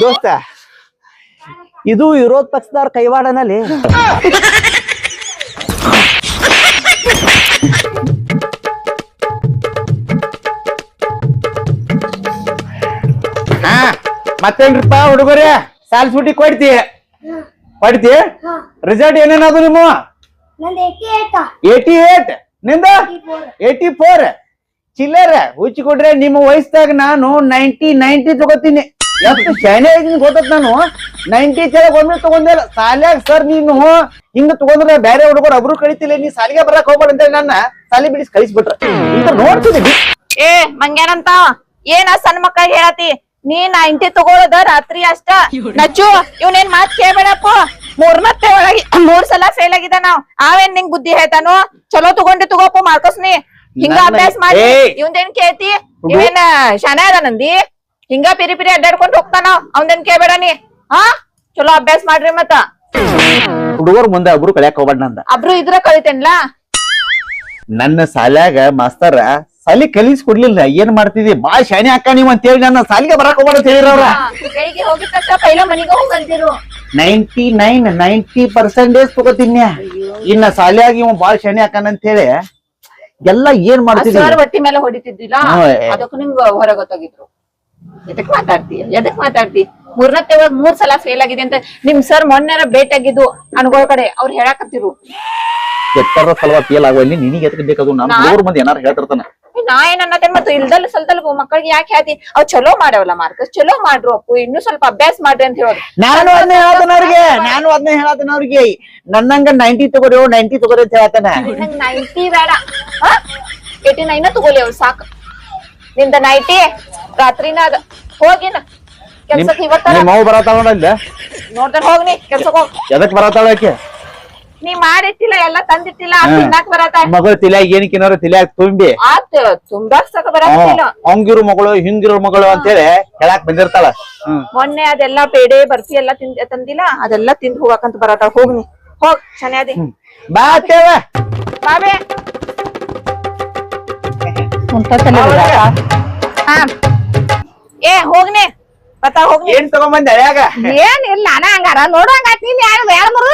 ದೋಸ್ತ ಇದು ವಿರೋಧ ಪಕ್ಷದವ್ರ ಕೈವಾಡನಲ್ಲಿ. ಹಾ ಮತ್ತೇನ್ರಿಪ್ಪ ಹುಡುಗರೇ? ಸಾಲ್ ಸೂಟಿ ಕೊಡ್ತಿ. ಕೊಡ್ತಿ? ರಿಸಲ್ಟ್ ಏನೇನದು ನಿಮ್ಮ ಏಟಿ ಏಟ್ನಿಂದ? ಏಟಿ ಫೋರ್ ಚಿಲ್ಲರ, ಹುಚ್ಚಿ ಕೊಡ್ರೆ ನಿಮ್ಮ ವಯಸ್ಸಾಗ ನಾನು ನೈಂಟಿ ನೈಂಟಿ ತಗೋತೀನಿ. ಎಷ್ಟು ಶೈನೇ ಇದೀನಿ ಗೊತ್ತತ್ ನಾನು? ನೈಂಟಿ ಕೆಳಗ್ ಒಮ್ಮೆ ತಗೊಂಡಿಲ್ಲ ಸಾಲ್ಯಾಗ ಸರ್ ನೀನು ಹಿಂಗ ತಗೊಂಡ್ರೆ ಬೇರೆ ಹುಡುಗರು ಒಬ್ರು ಕಳಿತಿಲ್ಲ, ನೀ ಸಾಲಿಗೆ ಬರಕ್ ಹೋಗ್ಬೇಡ ಅಂತ ನನ್ನ ಸಾಲಿ ಬಿಡಿಸಿ ಕಳಿಸ್ಬಿಟ್ರ. ಇಂತ ನೋಡ್ತಿದ್ದೀನಿ ಏ, ಮಂಗ್ಯಾನಂತ, ಏನ ಸಣ್ಣ ಮಕ್ಕಳಿಗೆ ಹೇಳತಿ ನೀ ನೈಂಟಿ ತಗೊಳದ ರಾತ್ರಿ ಅಷ್ಟ. ನಚ್ಚು, ಇವನೇನ್ ಮಾತ್ ಕೇಳ್ಬೇಡಪ್ಪ. ಮೂರ್ನತ್ತೆ ಒಳಗೆ, ಮೂರ್ ಸಲ ಫೇಲ್ ಆಗಿದ ನಾವ್. ಅವೇನ್ ನಿಂಗ್ ಬುದ್ಧಿ ಹೇಳ್ತಾನು? ಚಲೋ ತಗೊಂಡಿ ತಗೋಪ್ಪ ಮಾರ್ಕಸ್ ನೀ ಹಿಂಗ ಅಭ್ಯಾಸ ಮಾಡಿ ಇವನ್ ಇವಂದೇನ್ ಕೇಳ್ತಿ? ಇವೇನ ಶಾನೆ ಅದ ನಂದಿ? ಹಿಂಗ ಪಿರಿ ಪಿರಿ ಅಡ್ಡಾಡ್ಕೊಂಡ್ ಹೋಗ್ತಾನ ಅವಂದೇನ್ ಕೇಳ್ಬೇಡ ನೀ. ಹಾ ಚಲೋ ಅಭ್ಯಾಸ ಮಾಡ್ರಿ ಮತ್ತ. ಹುಡುಗರು ಮುಂದೆ ಒಬ್ರು ಕಲಿಯಾಕ ಹೋಗ್ಬೇಡ ನಂದ. ಅಬ್ರು ಇದ್ರ ಕಲಿತೇನ್ಲಾ ನನ್ನ ಸಾಲ್ಯಾಗ ಮಾಸ್ತರ ಸಾಲಿ ಕಲಿಸ್ ಕೊಡ್ಲಿಲ್ಲ ಏನ್ ಮಾಡ್ತಿದಿ? ಬಾ ಶಾನೆ ಅಕ್ಕ ನೀವ್ ಅಂತ ಹೇಳಿ ನನ್ನ ಸಾಲಿಗೆ ಬರಕ್ ಹೋಗ್ಬೇಡ ಅಂತ ಹೇಳಿರವ್ರ ಬೆಳಿಗ್ಗೆ ಹೋಗಿದ ತಕ್ಷಣ ಪೈಲ ಮನಿಗೆ ಹೋಗಂತಿರು ನೈಂಟಿ ನೈನ್ ನೈಂಟಿ ಪರ್ಸೆಂಟೇಜ್ ತಗೋತೀನಿ. ಇನ್ನ ಸಾಲಿಯಾಗಿ ಇವ್ ಬಾಳ್ ಶಾನೆ ಅಕ್ಕನ ಅಂತ ಹೇಳಿ ಎಲ್ಲ ಏನ್ ಮಾಡ್ತಿದ್ರು ಹೊಟ್ಟಿ ಮೇಲೆ ಹೊಡಿತಿದ್ದಿಲ್ಲ. ಅದಕ್ಕೂ ನಿಂಗ ಹೊರಗೆ ಗೊತ್ತಾಗಿದ್ರು. ಎದಕ್ ಮಾತಾಡ್ತಿ? ಎದಕ್ ಮಾತಾಡ್ತಿ? ಮೂರ್ನತ್ತೆ ಒಳಗ್ ಮೂರ್ ಸಲ ಫೇಲ್ ಆಗಿದೆ ಅಂತ ನಿಮ್ ಸರ್ ಮೊನ್ನೆ ಭೇಟಿಯಾಗಿದ್ದು ಅನ್ಗಳ ಕಡೆ. ಅವ್ರು ಹೇಳಕತ್ತಿರು. ಎತ್ತರ ಸಲುವಾಗಿ ಫೇಲ್ ಆಗುವಲ್ಲಿ ನಿನಗೆ ಎದಕ್ ಬೇಕದು ನಾನು ಮೂರ್ ಮಂದಿ ಏನಾರು ಹೇಳ್ತಿರ್ತಾನೆ. ನಾ ಏನ್ ಅನ್ನತ್ತೆ ಮತ್ತೆ ಇಲ್ದಲ್ ಸ್ವಲ್ಪ ಮಕ್ಕಳಿಗೆ ಯಾಕೆ ಹೇಳ್ತಿ? ಅವ್ ಚಲೋ ಮಾಡ್ಯಾವಲ್ಲ ಮಾರ್ಕಸ್ ಚಲೋ ಮಾಡ್ರು ಅಪ್ಪು ಇನ್ನು ಸ್ವಲ್ಪ ಅಭ್ಯಾಸ ಮಾಡ್ರಿ ಅಂತ ಹೇಳೋದು. ನಾನು ಅದನ್ನ ಹೇಳ್ತಾನ ಅವ್ರಿಗೆ ನಾನು ಅದನ್ನ ಹೇಳತನ ಅವ್ರಿಗೆ. ನನ್ನಂಗ ನೈಂಟಿ ತಗೋರಿ ನೈಂಟಿ ತಗೋರಿ ಅಂತ ಹೇಳ್ತಾನ. ನೈಂಟಿ ಬೇಡ. ಏಟಿ ನೈನ ತಗೋಲಿ ಅವ್ರು ಸಾಕು. ನಿಂದ ನೈಟಿ ರಾತ್ರಿನ ಅದ. ಹೋಗಿನ ಕೆಲ್ಸಕ್ಕೆ ಇವತ್ತ ನೋಡ್ತಾನೆ ಹೋಗ್ನಿ ಕೆಲ್ಸಕ್ಕೆ ಹೋಗ್ ಎದಕ್ ಬರತಾಳ ಆಕೆ? ನೀ ಮಾಡಿಟ್ಟಿಲ್ಲ ಎಲ್ಲ ತಂದಿಟ್ಟಿಲ್ಲ ತಿನ್ನಾಕ್ ಬರತ್ತ? ಮಗಳು ತಿಲ್ಯಾಗ ಏನಕ್ಕಿನಾರು ತಿಲ್ಯಾಗ ತುಂಬಿ. ಆತ್ ತುಂಬಾಕ್ ಸಾಕ ಬರತ್ತಿಲ್ಲ ಹಂಗಿರೋ ಮಗಳು ಹಿಂಗಿರೋ ಮಗಳು ಅಂತೇಳಿ ಹೇಳಾಕ್ ಬಂದಿರ್ತಾಳ. ಮೊನ್ನೆ ಅದೆಲ್ಲ ಪೇಡೆ ಬರ್ಫಿ ಎಲ್ಲ ತಿಂದ ತಂದಿಲ್ಲ ಅದೆಲ್ಲ ತಿಂದು ಹೋಗಕಂತ ಬರತ್ತ. ಹೋಗ್ನಿ ಹೋಗ್ ಚೆನ್ನಾದಿ ಬಾ ಅತ್ತೇವ. ಬಾಬೆ ಹಾ. ಏ ಹೋಗ್ನಿ ಬತ್ತ ಹೋಗ್ನಿ ಏನ್ ತಗೊಂಡ್ ಬಂದ್ಯಾಗ ಏನ್ ಇಲ್ಲ ನಾನ ಹಂಗಾರ ನೋಡಂಗ ನೀನ್ ಯಾರು ಎರಡ್ ಮೂರು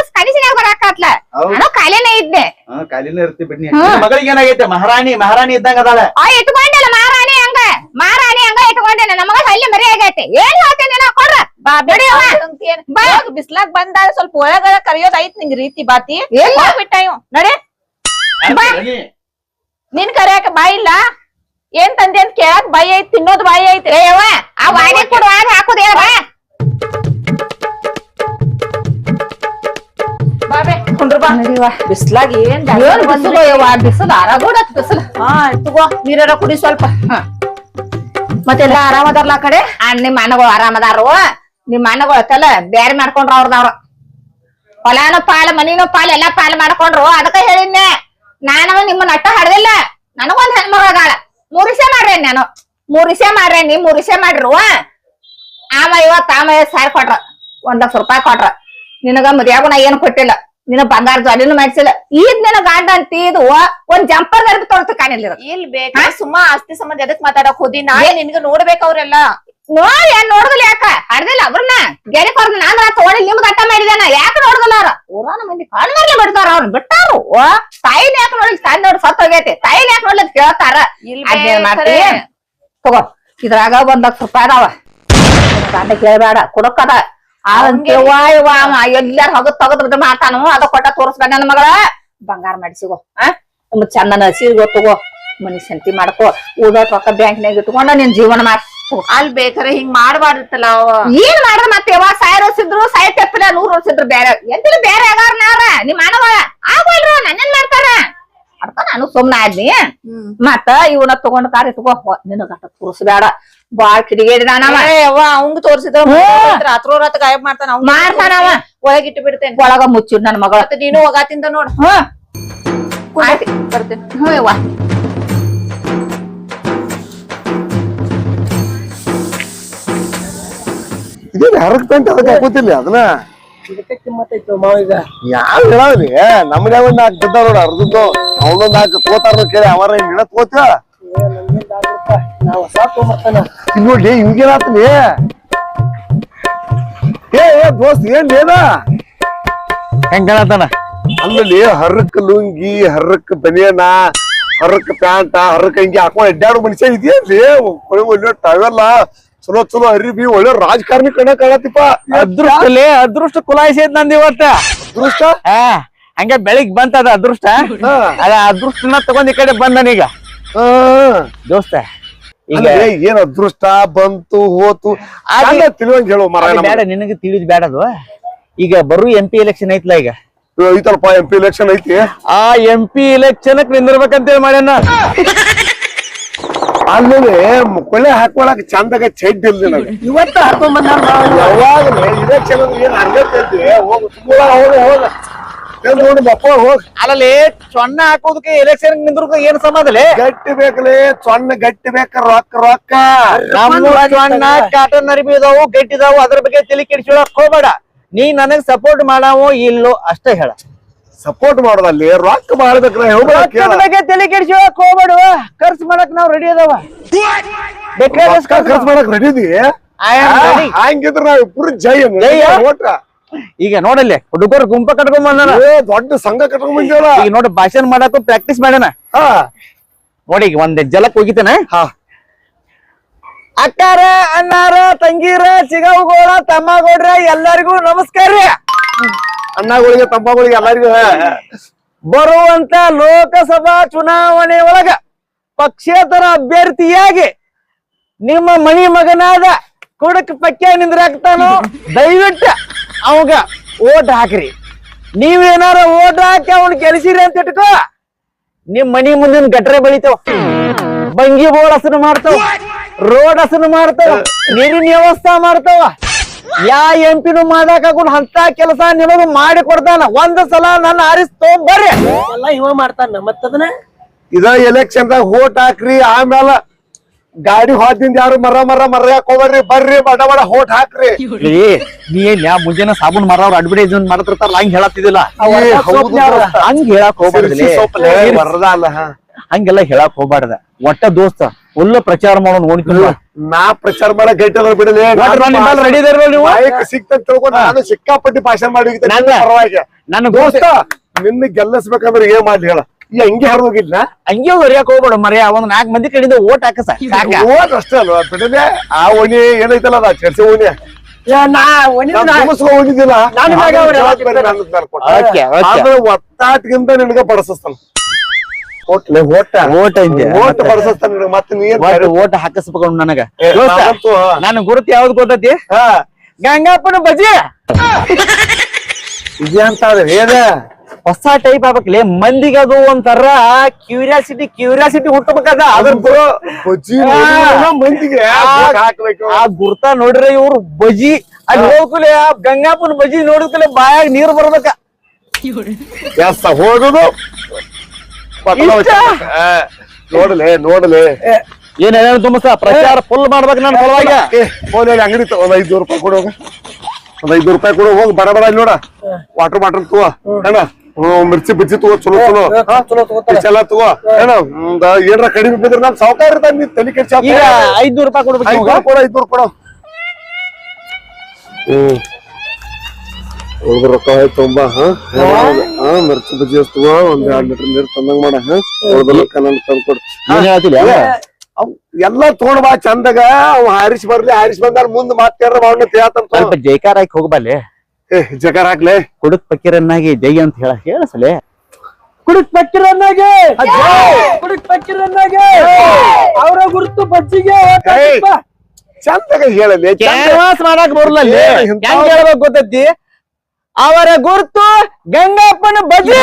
ಕನಸಿನಾಗ ಬರಾಕತ್ಲ ನಾನು ಕಾಲೇನೇ ಇದ್ದೆ. ಹಾ ಕಾಲಿನ ಇರ್ತಿ ಬಿಡ್ನಿ. ಮಗಳಿಗೆ ಏನಾಗೈತೆ? ಮಹಾರಾಣಿ ಮಹಾರಾಣಿ ಇದ್ದಂಗ ಅದಾಳ. ಆ ಇಟ್ಕೊಂಡಲ್ಲ ಮಹಾರಾಣಿ ಹಂಗ. ಮಹಾರಾಣಿ ಹಂಗ ಇಟ್ಕೊಂಡೇನೆ ನಮಗ ಅಲ್ಲಿ ಮರಿ ಆಗೈತೆ. ಏನ್ ಹೇಳ್ತೇನೆ ನಾ ಕೊಡ್ರ. ಬಿಸ್ಲಾಗ್ ಬಂದಾಗ ಸ್ವಲ್ಪ ಒಳಗ ಕರಿಯೋದ್ ಐತ್ ನಿಂಗ ರೀತಿ ಬಾತಿ. ಇವ್. ನಡೆ. ನಿನ್ ಕರಿಯಾಕ ಬಾಯಿ ಇಲ್ಲ. ಏನ್ ತಂದೆ ಅಂತ ಕೇಳಕ್ ಬಾಯಿ ಐತ್ ತಿನ್ನೋದ್ ಬಾಯಿ ಐತಿ. ಆ ವಾಡಿ ಕೊಡು ವಾಡಿ ಬಿಸ್ಲಾಗ್ ಏನ್ ಬಿಸಿಲು ಆರಾಗೋಡತ್ ಬಿಸಿಲು ಹಾ ತಗೋ ನೀರಾರ ಕುಡಿ ಸ್ವಲ್ಪ. ಮತ್ತೆಲ್ಲ ಆರಾಮದಾರ್ಲ ಆ ಕಡೆ? ಆ ನಿಮ್ ಅಣ್ಣಗಳು ಆರಾಮದಾರು ನಿಮ್ಮ ಅಣ್ಣಗಳು ತಲ ಬ್ಯಾರೆ ಮಾಡ್ಕೊಂಡ್ರ ಅವ್ರದವ್ರ. ಹೊಲಾನು ಪಾಲ ಮನಿನೂ ಪಾಲ ಎಲ್ಲಾ ಪಾಲ ಮಾಡ್ಕೊಂಡ್ರು. ಅದಕ್ಕ ಹೇಳಿದ್ನೆ ನಾನು ನಿಮ್ಮ ನಟ್ಟ ಹಡ್ದಿಲ್ಲ. ನನಗೊಂದ್ ಹೆಣ್ಮಗಳಾಳ ಮೂರಿಸೆ ಮಾಡ್ರೇನ್ ನಾನು? ಮೂರಿಸೆ ಮಾಡ್ರೇನಿ ಮೂರಿಸೆ ಮಾಡ್ರು. ಆಮ ಇವತ್ ಆಮ ಸಾರ್ ಕೊಟ್ರ. ಒಂದ್ ಲಕ್ಷ ರೂಪಾಯಿ ಕೊಟ್ರ. ನಿನಗ ಮದ್ಯಾಗು ನಾ ಏನು ಕೊಟ್ಟಿಲ್ಲ. ನಿನ ಬಂಗಾರ ಜಾಲಿನ ಮಾಡಿಸಿಲ್ಲ. ಈದ್ ನಿನ ಗಂಡ ಅಂತ ಇದು ಒಂದ್ ಜಂಪರ್ ಗರ್ಬಿ ತೊಳ್ತು ಕಾಣಿಲ್ಲ ಇಲ್ಲಿ ಇಲ್ ಬೇಕ ಸುಮ್ಮ ಆಸ್ತಿ ಸಂಬಂಧ ಎದಕ್ ಮಾತಾಡಕ್ ಹೋದಿ? ನಾ ನಿನ್ಗ ನೋಡ್ಬೇಕ ಅವ್ರೆಲ್ಲ. ನೋಡಿ ಏನ್ ನೋಡ್ದಲ್ಲ ಯಾಕ? ಹಡ್ದಿಲ್ಲ ಅವ್ರನ್ನ. ಗೆರೆ ಕೊರ್ದ ನಾನ್ ತಗೊಂಡಿ ನಿಮ್ಗೆ ಅಟ್ಟ ಮಾಡಿದಾನ? ಯಾಕ ನೋಡ್ದಲ್ಲ ಅವ್ರ? ಊರಾನ ಮಂದಿ ಕಾಲ್ ಬಿಡ್ತಾರ ಅವ್ರನ್ನ ಬಿಟ್ಟಾರು. ತಾಯಿನ ಯಾಕ ನೋಡ್ಲಿ ತಾಯಿ ನೋಡಿ ಸತ್ ಹೋಗೈತಿ. ತಾಯಿನ ಯಾಕ ನೋಡ್ಲಿ ಕೇಳ್ತಾರ. ತಗೋ ಇದ್ರಾಗ ಒಂದ್ ಲಕ್ಷ ರೂಪಾಯಿ ಅದಾವ ಗಂಡ ಕೇಳಬೇಡ. ಅವ ಎಲ್ಲಾರ ಹೊಗ ತಗದ್ ಮಾಡ್ತಾನು ಅದ ಕೊಟ್ಟ ತೋರಿಸ್ಬೇಡ ನನ್ನ ಮಗಳ. ಬಂಗಾರ ಮಾಡಿಸಿಗೋ ಆ? ಚಂದನ ಸೀರ್ಗೋ ತಗೋ ಮನಿ ಶಾಂತಿ ಮಾಡ್ಕೋ ಉಳ್ದ ರೊಕ್ಕ ಬ್ಯಾಂಕ್ನಾಗ ಇಟ್ಕೊಂಡ ನಿನ್ ಜೀವನ ಮಾಡ್. ಅಲ್ ಬೇಕಾರೆ ಹಿಂಗ್ ಮಾಡ್ಬಾರ್ದಲ್ಲ ಅವ. ಏನ್ ಮಾಡ್ರ ಮತ್ತೆ ಯಾವಾಗ ಸಾವಿರ ವರ್ಷ ಇದ್ರು ಸಾಯಿ ತೆಪ್ಪಿಲ್ಲ ನೂರ್ ವರ್ಷ ಬೇರೆ ಎಂತಿಲ್ಲ ಬೇರೆ ಆಗಾರ ನಾರ ನಿಮ್ ಅಣ್ಣಗಳ ಆಗೋಲ್ರು ನನ್ನೇನ್ ಮಾಡ್ತಾರ? ಅದಕ್ಕ ನಾನು ಸುಮ್ನ ಆದ್ನಿ. ಮತ್ತ ಇವನ ತಗೊಂಡ್ ಕಾರ್ ಇಟ್ಕೋ ನಿನಗಟ್ಟ ತೋರ್ಸ್ಬೇಡ. ಬಾಳ್ ಕಿಡಿಗೇಡಿದಾನವ ಅವ್ವ ಅವಂಗ ತೋರ್ಸಿದ್ರ ರಾತ್ರೋ ರಾತ್ರಿ ಗಾಯಬ್ ಮಾಡ್ತಾನ ಅವ್ನ್ ಮಾಡ್ತಾನವ. ಒಳಗಿಟ್ಟು ಇಟ್ಟು ಬಿಡ್ತೇನೆ ಒಳಗ ಮುಚ್ಚಿರ್ ನನ್ ಮಗಳ. ಮತ್ತೆ ನೀನು ಹೋಗಾತಿಂದ ನೋಡ್. ಬರ್ತೇನೆ. ಹ್ಞೂ ಯವ್ವ. ಇದೇನ್ ಹರಕ್ ತಂಟ ಅದಕ್ಕೆ ಹಾಕೋತಿಲ್ಲ ಅದನ್ನ? ಯಾರು ಹೇಳವ್ರಿ ನಮ್ಮನೆ ಒಂದ್ ನಾಲ್ಕು ಬಿದ್ದಾವ ನೋಡ ಅರ್ಧದ್ದು. ಅವನೊಂದ್ ಹಾಕಿ ತೋತಾರ ಕೇಳಿ ಅವರ ಹಿಂಗ್ ತಗೋತ ನಾವು ನೋಡಿ ಹಿಂಗೇನಾತ್ಲಿ ಏ ಏ ದೋಸ್ತ್ ಏನ್ ಏನ ಹೆಂಗ್ ಕಾಣತಾನ ಅಲ್ಲಿ ಹರ್ರಕ್ ಲುಂಗಿ ಹರಕ್ ಬನಿಯನ ಹರಕ್ ಪ್ಯಾಂಟ ಹರಕ್ ಹಿಂಗಿ ಹಾಕೊಂಡ್ ಅಡ್ಡಾಡು ಮನುಷ್ಯ ಇದೆಯಲ್ಲಿ ಒಳ್ಳೆ ಟವೆಲ್ಲ ಚಲೋ ಚಲೋ ಅರಿಬಿ ಒಳ್ಳೆ ರಾಜಕಾರಣಿ ಕಣ ಕಾಣತಿಪ್ಪ ಅದೃಷ್ಟಲೇ ಅದೃಷ್ಟ ಕುಲಾಯಿಸೈತ್ ನಂದ್ ಇವತ್ತ. ಅದೃಷ್ಟ? ಹಂಗ ಬೆಳಿಗ್ ಬಂತದ ಅದೃಷ್ಟ. ಅದ ಅದೃಷ್ಟನ ತಗೊಂಡ್ ಈ ಕಡೆ ಬಂದನೀಗ. ದೋಸ್ತ. ಈಗ ಏನ್ ಅದೃಷ್ಟ? ಬಂತು ಹೋತು. ಅಲ್ಲ ತಿಳಿವಂಗ್ ಹೇಳು ಮರ ಅದು ಬೇಡ ನಿನಗೆ ತಿಳಿದ್ ಬೇಡ ಅದು. ಈಗ ಬರು ಎಂ ಪಿ ಎಲೆಕ್ಷನ್ ಐತ್ಲ ಈಗ. ಐತಲ್ಪ ಎಂ ಪಿ ಎಲೆಕ್ಷನ್ ಐತಿ? ಆ ಎಂ ಪಿ ಎಲೆಕ್ಷನ್ ನಿಂದಿರ್ಬೇಕಂತೇಳಿ ಮಾಡ್ಯಾನ. ಅಲ್ಲಿ ಕೊಳೆ ಹಾಕೊಳಕ್ ಚಂದಾಗ ಚೆಡ್ ಇಲ್ಲ ನನಗೆ. ಇವತ್ತ ಹಾಕೊಂಬಂದಾರ ಯಾವಾಗ ಇಲೆಕ್ಷನ್ ಏನ್ ಹೋಗು ತುಂಬ ಹೋಗ ಹೋಗ. ಏನ್ ನೋಡಿ ಬಪ್ಪ ಹೋಗ್ ಅಲ್ಲಲ್ಲಿ ಚೊನ್ನ ಹಾಕೋದಕ್ಕೆ ಎಲೆಕ್ಷನ್ ನಿಂದ್ರಕ ಏನ್ ಸಮಾಧಲೆ ಗಟ್ಟಿ ಬೇಕಲೇ ಸೊನ್ನ ಗಟ್ಟಿ ಬೇಕ ರೊಕ್ಕ ರೊಕ್ಕ. ನಮ್ಮ ಚೊನ್ನ ಕಾಟನ್ ಅರಿಬಿ ಇದಾವು ಗಟ್ಟಿದಾವು ಅದ್ರ ಬಗ್ಗೆ ತಲೆ ಕೆಡಿಸ್ಕೊಳಕ್ ಹೋಗ್ಬೇಡ. ನೀ ನನಗ್ ಸಪೋರ್ಟ್ ಮಾಡಾವೋ ಇಲ್ಲೋ ಅಷ್ಟೇ ಹೇಳ. ಸಪೋರ್ಟ್ ಮಾಡೋದಲ್ಲಿ ರೊಕ್ಕ ಮಾಡ್ಬೇಕ್ರೆ ತಲೆ ಕೆಡಿಸ್ಕೊಳಕ್ ಹೋಗ್ಬೇಡ ಖರ್ಚು ಮಾಡಕ್ ನಾವ್ ರೆಡಿ ಅದಾವ. ಖರ್ಚು ಖರ್ಚು ಮಾಡಕ್ ರೆಡಿ ಇದೀವಿ I am ready. ಹಂಗಿದ್ರ ನಾವ್ ಇಬ್ರು ಜೈ ಜೈ? ಓಟ ಈಗ ನೋಡಲ್ಲೇ ಹುಡುಗರು ಗುಂಪ ಕಟ್ಕೊಂಡ್ ಬಂದಾನ. ಏ ದೊಡ್ಡ ಸಂಘ ಕಟ್ಕೊಂಡ್ ಈಗ ನೋಡಿ ಭಾಷಣ ಮಾಡಕ್ಕೂ ಪ್ರಾಕ್ಟೀಸ್ ಮಾಡ್ಯಾನ. ಹಾ. ನೋಡಿ ಈಗ ಒಂದ್ ಜಲಕ್ ಹೋಗಿತಾನೆ ಹಾ. ಅಕ್ಕಾರ ಅಣ್ಣಾರ ತಂಗೀರ ಚಿಗವುಗೋಳ ತಮ್ಮಗೋಡ್ರ ಎಲ್ಲರಿಗೂ ನಮಸ್ಕಾರ. ರೀ ಅಣ್ಣಗಳಿಗೆ ತಮ್ಮಗಳಿಗೆ ಎಲ್ಲರಿಗೂ ಬರುವಂತ ಲೋಕಸಭಾ ಚುನಾವಣೆ ಒಳಗ ಪಕ್ಷೇತರ ಅಭ್ಯರ್ಥಿಯಾಗಿ ನಿಮ್ಮ ಮನಿ ಮಗನಾದ ಕುಡಕ್ ಪಕ್ಕ ನಿಂದ್ರಾಕ್ತಾನೋ ದಯವಿಟ್ಟು ಅವಾಗ ಓಟ್ ಹಾಕ್ರಿ. ನೀವೇನಾರ ಓಟ್ ಹಾಕಿ ಅವನ್ ಗೆಲ್ಸಿರಿ ಅಂತ ಇಟ್ಕೋ. ನಿಮ್ ಮನಿ ಮುಂದಿನ ಗಟ್ರೆ ಬೆಳಿತಾವ. ಬಂಗಿ ಬೋಳ್ ಹಸನು ಮಾಡ್ತಾವ. ರೋಡ್ ಹಸನು ಮಾಡ್ತಾವ. ನೀರಿನ ವ್ಯವಸ್ಥೆ ಮಾಡ್ತಾವ. ಯಾ ಎಂ ಪಿನು ಮಾಡಾಕಾಗುಲ್ ಅಂತ ಕೆಲಸ ನಿಮಗ ಮಾಡಿ ಕೊಡ್ತಾನ. ಒಂದ್ ಸಲ ನನ್ನ ಆರಿಸ್ ತಗೊಂಬರ್ರಿ ಎಲ್ಲ ಇವ ಮಾಡ್ತಾನ ಮತ್ತದನ್ನ? ಇದ ಎಲೆಕ್ಷನ್ ದಾಗ ವೋಟ್ ಹಾಕ್ರಿ ಆಮೇಲೆ ಗಾಡಿ ಹೋದಿಂದ ಯಾರು ಮರ ಮರ ಮರ ಹೋಗ್ರಿ ಬರ್ರಿ ಬಡ ಬಡ ಹೋಟ್ ಹಾಕ್ರಿ. ಏ, ನೀ ಏನ್ ಯಾ ಮುಂಜಾನೆ ಸಾಬೂನ್ ಮಾರವ್ರ ಅಡ್ವರ್ಟೈಸ್ಮೆಂಟ್ ಮಾಡತಿರ್ತಾರ? ಹಂಗ್ ಹೇಳತ್ತಿದಿಲ್ಲ ಹಂಗ ಹೇಳಕ್ ಹೋಗ್ಬಾರ್ದು ಅಲ್ಲ. ಹಂಗೆಲ್ಲ ಹೇಳಕ್ ಹೋಗ್ಬಾರ್ದ ಒಟ್ಟ ದೋಸ್ತ ಫುಲ್ ಪ್ರಚಾರ ಮಾಡೋ ನೋಡ್ಕೊಂಡು ನಾ ಪ್ರಚಾರ ಮಾಡಕ್ ಗೈಟಲ್ಲ ಬಿಡಲಿ ರೆಡಿ ನೀವು? ಸಿಕ್ತ ತಿಳ್ಕೊಂಡು ನಾನು ಸಿಕ್ಕಾಪಟ್ಟಿ ಭಾಷಣ ಮಾಡಿ ನನ್ನ ದೋಸ್ತ ನಿನ್ನ ಗೆಲ್ಲಿಸ್ಬೇಕಂದ್ರೆ ಏನ್ ಮಾಡ್ಲಿ ಹೇಳ. ಈ ಹಂಗೆ ಹರಿದೋಗಿಲ್ಲ ಹಂಗೆ ಹೊರಿಯಕ್ ಹೋಗ್ಬೇಡ ಮರ್ಯ ಒಂದ್ ನಾಲ್ಕ್ ಮಂದಿ ಕಡೆಯಿಂದ ಓಟ್ ಹಾಕ ಸಾಕ. ಓಟ್ ಅಷ್ಟೇ ಅಲ್ವಾ? ಬಿಡದೆ ಆ ಓಣಿ ಏನೈತಲ್ಲ ಅದ ಚರ್ಚೆ ಓಣಿ? ಒತ್ತಾಟ್ಗಿಂತ ನಿನಗ ಬಡಸಸ್ತಾನ. ಓಟ ಓಟ್. ನಿನಗ ಮತ್ತೆ ನೀರ್ ಓಟ್ ಹಾಕಿಸ್ಬೇಕು ನನಗ. ನನ್ನ ಗುರುತು ಯಾವ್ದು ಗೊತ್ತೈತಿ? ಹಾ. ಗಂಗಾಪ್ಪನ ಬಜಿ ಇದೆ ಅಂತ ಅದ ಏನ ಹೊಸ ಟೈಪ್ ಆಗ್ಬೇಕಲೆ ಮಂದಿಗೆ ಅದು ಒಂಥರ ಕ್ಯೂರಿಯಾಸಿಟಿ ಕ್ಯೂರಿಯಾಸಿಟಿ ಹುಟ್ಟಬೇಕದ. ಅದ್ರ ಮಂದಿಗೆ? ಆ ಗುರ್ತ ನೋಡ್ರಿ ಇವ್ರು ಬಜಿ ಅಲ್ಲಿ ಹೋಗ್ಕಲೆ ಆ ಗಂಗಾಪುರ ಬಜಿ ನೋಡಿದ್ಕಲೆ ಬಾಯಾಗ ನೀರು ಬರ್ಬೇಕ. ಎಸ್ ಹೋಗುದು. ನೋಡಲೆ ನೋಡಲೆ. ಏನೇನು ತುಂಬಸ ಪ್ರಚಾರ ಫುಲ್ ಮಾಡ್ಬೇಕು ನನ್ನ ಸಲುವಾಗಿ ಫೋನ್ ಹೇಳಿ ಅಂಗಡಿ ಒಂದ್ ಐದ್ನೂರು ರೂಪಾಯಿ ಕೊಡೋಗ ಒಂದ್ ಐದ್ನೂರು ರೂಪಾಯಿ ಕೊಡೋ ಹೋಗಿ. ಬಡ ಬಡ ನೋಡ. ವಾಟರ್ ಬಾಟಲ್ ತಗೋ. ಏನ ಮಿರ್ಚಿ ಬಿಚ್ಚಿ ತಗೋ ಚಲೋ ಚಲೋ. ಹಾ? ಚಲೋ ತಗೋತಾರ. ತಗೋ ಏನ ಏನ್ರ ಕಡಿಮೆ ಬಿದ್ರೆ ನಮ್ ಸಾವುಕಾರ ಇರ್ತಾನೆ ನೀನ್ ತಲೆ ಕೆಡ್ಸಿ ಈಗ ಐದ್ನೂರು ರೂಪಾಯಿ ಕೊಡ್ಬೇಕು. ಐದ್ನೂರು ಕೊಡು ಐದ್ನೂರು ಕೊಡು. ಹ್ಮ್ ಉಳ್ದ ರೊಕ್ಕ ಹೋಯ್ತು ತುಂಬಾ ಹಾ? ಮಿರ್ಚಿ ಬಜ್ಜಿ ತಗೋ ಒಂದ್ ಎರಡ್ ಲೀಟರ್ ನೀರ್ ತಂದಂಗ್ ಮಾಡ ಹಾ? ಎಲ್ಲಾ ರೊಕ್ಕ ನನ್ ತಂದ್ ಎಲ್ಲ ತಗೊಂಡ್ ಬಾ ಚಂದಾಗ. ಅವ್ ಹಾರಿಸ್ ಬರ್ಲಿ ಹಾರಿಸ್ ಬಂದಾರ ಮುಂದ್ ಮಾತಾಡ್ರ ಅವನ್ನ ಜೈಕಾರ ಹಾಕಿ ಹೋಗ್ಬಲ್ಲೆ ಏ ಜಗಾರ್ ಹಾಕ್ಲೆ ಕುಡುಕ್ ಪಕ್ಕಿರನ್ನಾಗಿ ಜೈ ಅಂತ ಹೇಳ ಹೇಳಸಲೆ ಕುಡುಕ್ ಪಕ್ಕಿರನ್ನಾಗೆ ಕುಡುಕ್ ಪಕ್ಕಿರನ್ನಾಗೆ ಅವರ ಗುರುತು ಬಜ್ಜಿಗೆ. ಹಾಕಪ್ಪ. ಹೇಳಲಿ ಚಂದ. ಕ್ಯಾನ್ವಾಸ್ ಮಾಡಕ್ ಬರಲ್ಲ ಅಲ್ಲಿ. ಏ, ಇಂಥವ್- ಹೆಂಗ್ ಹೇಳ್ಬೇಕು ಗೊತ್ತೈತಿ? ಅವರ ಗುರುತು ಗಂಗಪ್ಪನ ಬಜ್ಜಿ.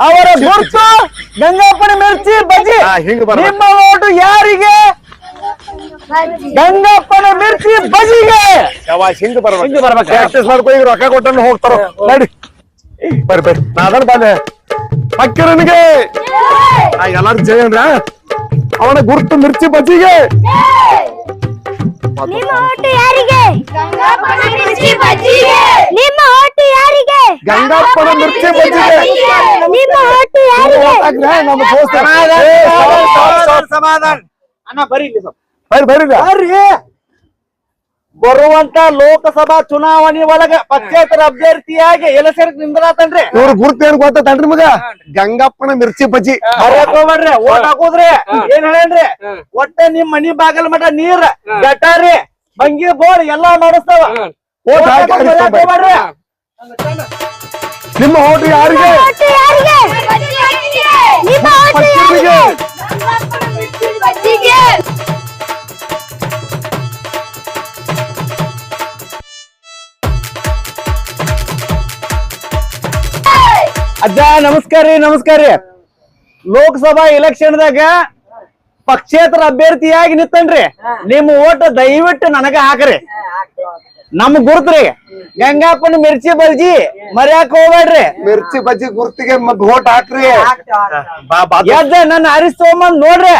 ಅವರ ಗುರುತು ಗಂಗಪ್ಪನ ಮಿರ್ಚಿ ಬಜ್ಜಿ. ನಿಮ್ಮ ಓಟು ಯಾರಿಗೆ? ಗಂಗಪ್ಪನ ಮಿರ್ಚಿ ಬಜಿಗೆ! ಯಾವ ಹಿಂಗ್ ಬರ್ಬೇಕು? ಹಿಂಗ್ ಬರ್ಬೇಕು. ಪ್ರಾಕ್ಟೀಸ್ ಮಾಡ್ಕೊ ಈಗ ರೊಕ್ಕ ಕೊಟ್ಟನ್ನು ಹೋಗ್ತಾರ? ನೋಡಿ. ಬರ್ರಿ ಬರ್ರಿ. ನಾದನ್ ಬಾಲೆ ಹಕ್ಕಿರನಿಗೆ ಎಲ್ಲಾರು ಜಯ ಅಂದ್ರ? ಅವನ ಗುರುತು ಮಿರ್ಚಿ ಬಜಿಗೆ! ನಿಮ್ಮ ಓಟು ಯಾರಿಗೆ? ಮಿರ್ಚಿ ಬಜ್ಜಿಗೆ ನಿಮ್ಮ ಓಟು ಯಾರಿಗೆ? ಗಂಗಪ್ಪನ ಮಿರ್ಚಿ ಬಜ್ಜಿಗೆ ನಿಮ್ಮ ಓಟು ಯಾರಿಗೆ? ನಮ್ಮ ದೋಸ್ತ. ಸಮಾಧಾನ, ಸಮಾಧಾನ, ಅಣ್ಣ ಬರೀ ಇಲ್ಲಿ ಸ್ವಲ್ಪ. ಬರ್ರಿ. ಬರ್ರಿ. ಬರುವಂತ ಲೋಕಸಭಾ ಚುನಾವಣೆ ಒಳಗ ಪಕ್ಷೇತರ ಅಭ್ಯರ್ಥಿಯಾಗಿ ಎಲೆಸರ್ ನಿಂದ್ರಾತನ್ರಿ. ಇವ್ರ ಗುರುತ ಏನ್ ಗೊತ್ತೇನ್ರಿ ಮಗ? ಗಂಗಪ್ಪನ ಮಿರ್ಚಿ ಬಜ್ಜಿ. ಬರ್ರಿ ಓಟ್ ಹಾಕೋದ್ರಿ. ಏನ್ ಹೇಳೇನ್ರಿ? ಒಟ್ಟ ನಿಮ್ ಮನಿ ಬಾಗಲ್ ಮಠ ನೀರ್ ಗಟಾರಿ ಬಂಗಿ ಬೋರ್ ಎಲ್ಲಾ ಮಾಡಿಸ್ತಾವ. ಓಟ್ ಹಾಕಿ ಓಟ್. ನಿಮ್ಮ ಓಟ್ ಯಾರಿಗೆ? ನಿಮ್ಮ ಪಕ್ಷಿಗೆ. ಯಾರಿಗೆ? ಅಜ್ಜ ನಮಸ್ಕಾರ ರೀ ನಮಸ್ಕಾರ ರೀ ಲೋಕಸಭಾ ಎಲೆಕ್ಷನ್ದಾಗ ಪಕ್ಷೇತರ ಅಭ್ಯರ್ಥಿಯಾಗಿ ನಿತ್ತನ್ರಿ ನಿಮ್ ಓಟ್ ದಯವಿಟ್ಟು ನನಗ ಹಾಕ್ರಿ. ನಮ್ ಗುರುತ್ರಿ. ಗಂಗಾಪುನ ಮಿರ್ಚಿ ಬಜ್ಜಿ ಮರ್ಯಾಕ ಹೋಗ್ಬೇಡ್ರಿ. ಮಿರ್ಚಿ ಬಜ್ಜಿ ಗುರ್ತಿಗೆ ಮತ್ ಓಟ್ ಹಾಕ್ರಿ. ಎದ್ದ ನನ್ನ ಅರಿಸ್ ತಗೊಂಬಂದ್ ನೋಡ್ರಿ.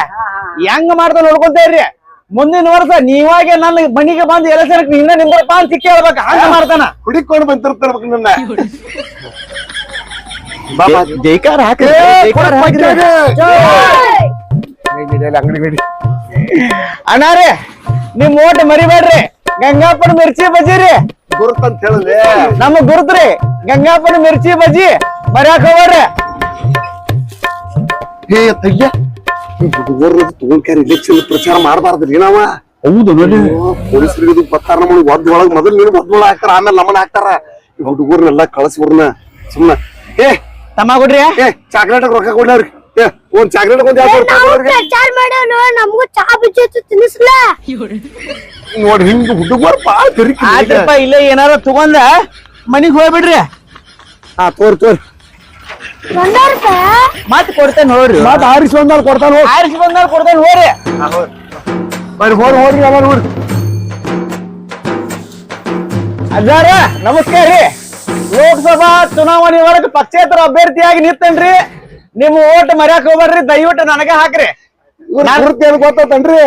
ಹೆಂಗ್ ಮಾಡ್ದ ನೋಡ್ಕೊಂತೇವ್ರಿ. ಮುಂದಿನ ವರ್ಷ ನೀವಾಗೆ ನನ್ನ ಮನಿಗೆ ಬಂದ್ ಎಲೆಕ್ಷನ್ ನಿನ್ನ ನಿಂದ್ರಪ್ಪ ಅಂತ ಸಿಕ್ಕಿ ಹೇಳ್ಬೇಕ. ಹಂಗ ಮಾಡ್ತಾನ. ಹುಡಿಕೊಂಡು ಬಂದಿರ್ತಾರ ನನ್ನ. ಜೈಕಾರ ಹಾಕ್ರಿ ಏ, ಕೊಡು ಪಂಚಾಯ್ತಿ. ಅಂಗಡಿ ಬೇಡಿ. ಅಣ್ಣಾರಿ ನಿಮ್ ಓಟ್ ಮರಿಬೇಡ್ರಿ. ಗಂಗಾಪನ ಮಿರ್ಚಿ ಬಜಿರಿ ರೀ. ಗುರುತಂತ ಹೇಳಿದ್ರೆ ನಮ್ಮ ಗುರುತ್ರಿ ಗಂಗಾಪನ ಮಿರ್ಚಿ ಬಜ್ಜಿ ಮರ್ಯಾಕ್ ಹೋಗ್ಬೇಡ್ರಿ. ಹೇ ತಯ್ಯ ಹುಡುಗರು ತಗೊಂಡ್ಕ್ಯಾರ ಇಲೆಕ್ಷನ್ ಪ್ರಚಾರ ಮಾಡಬಾರ್ದ್ರಿ ನಾವ. ಹೌದು ಪೊಲೀಸರಿಗೆ ಇದು ಬರ್ತಾರ ನಮ್ಮನ್ನ ಒದ್ ಒಳಗ್ ಮೊದಲು ನೀನು ಒದ್ ಹಾಕ್ತಾರ ಆಮೇಲೆ ನಮ್ಮನ್ನ ಹಾಕ್ತಾರ. ಹುಡುಗರ್ನೆಲ್ಲ ಕಳಿಸ್ಬಿಡ್ನ ಸುಮ್ನ. ಏ ತಮ್ಮ ಕೊಡ್ರಿ ಏ ಚಾಕ್ಲೇಟ್ ರೊಕ್ಕ ಕೊಡ್ಲವ್ರಿ ಏ ಒಂದ್ ಚಾಕ್ಲೇಟ್ ಒಂದ್? ಪ್ರಚಾರ ಮಾಡೋನು ನಮಗೂ ಚಾ ಬಿಚ್ಚಿ ತಿನ್ನಿಸ್ಲ? ನೋಡಿ ಹಿಂಗ ಹುಡುಗರು ಬಾಳ ತಿರುಗಿ ಆಯ್ತಪ್ಪ ಇಲ್ಲ ಏನಾರ ತಗೊಂಡ ಮನಿಗ್ ಹೋಗ್ಬಿಡ್ರಿ. ಹಾ ತೋರ್ ತೋರ್. ಮತ್ ಕೊಡ್ತೇನೆ ನೋಡ್ರಿ. ಮತ್ ಆರಿಸಿ ಒಂದಾಲ್ ಕೊಡ್ತಾನ ಹೋಗ್. ಆರಿಸಿ ಬಂದಾಗ ಕೊಡ್ತೇನೆ ಹೋಗ್ರಿ. ಬರ್ರಿ ಹೋರಿ ಹೋರಿ ಎಲ್ಲ ನೋಡ್ರಿ ಅಜ್ಜಾರ ನಮಸ್ಕಾರ ರೀ. ಲೋಕಸಭಾ ಚುನಾವಣೆ ಒಳಗೆ ಪಕ್ಷೇತರ ಅಭ್ಯರ್ಥಿಯಾಗಿ ನಿಂತೇನ್ರಿ? ನಿಮ್ ಓಟ್ ಮರ್ಯಾಕ್ ಹೋಗ್ಬೇಡ್ರಿ ದಯವಿಟ್ಟು ನನಗೆ ಹಾಕ್ರಿ. ಇವ್ರ ಗುರುತ್ ಏನ್ ಗೊತ್ತೇನ್ರಿ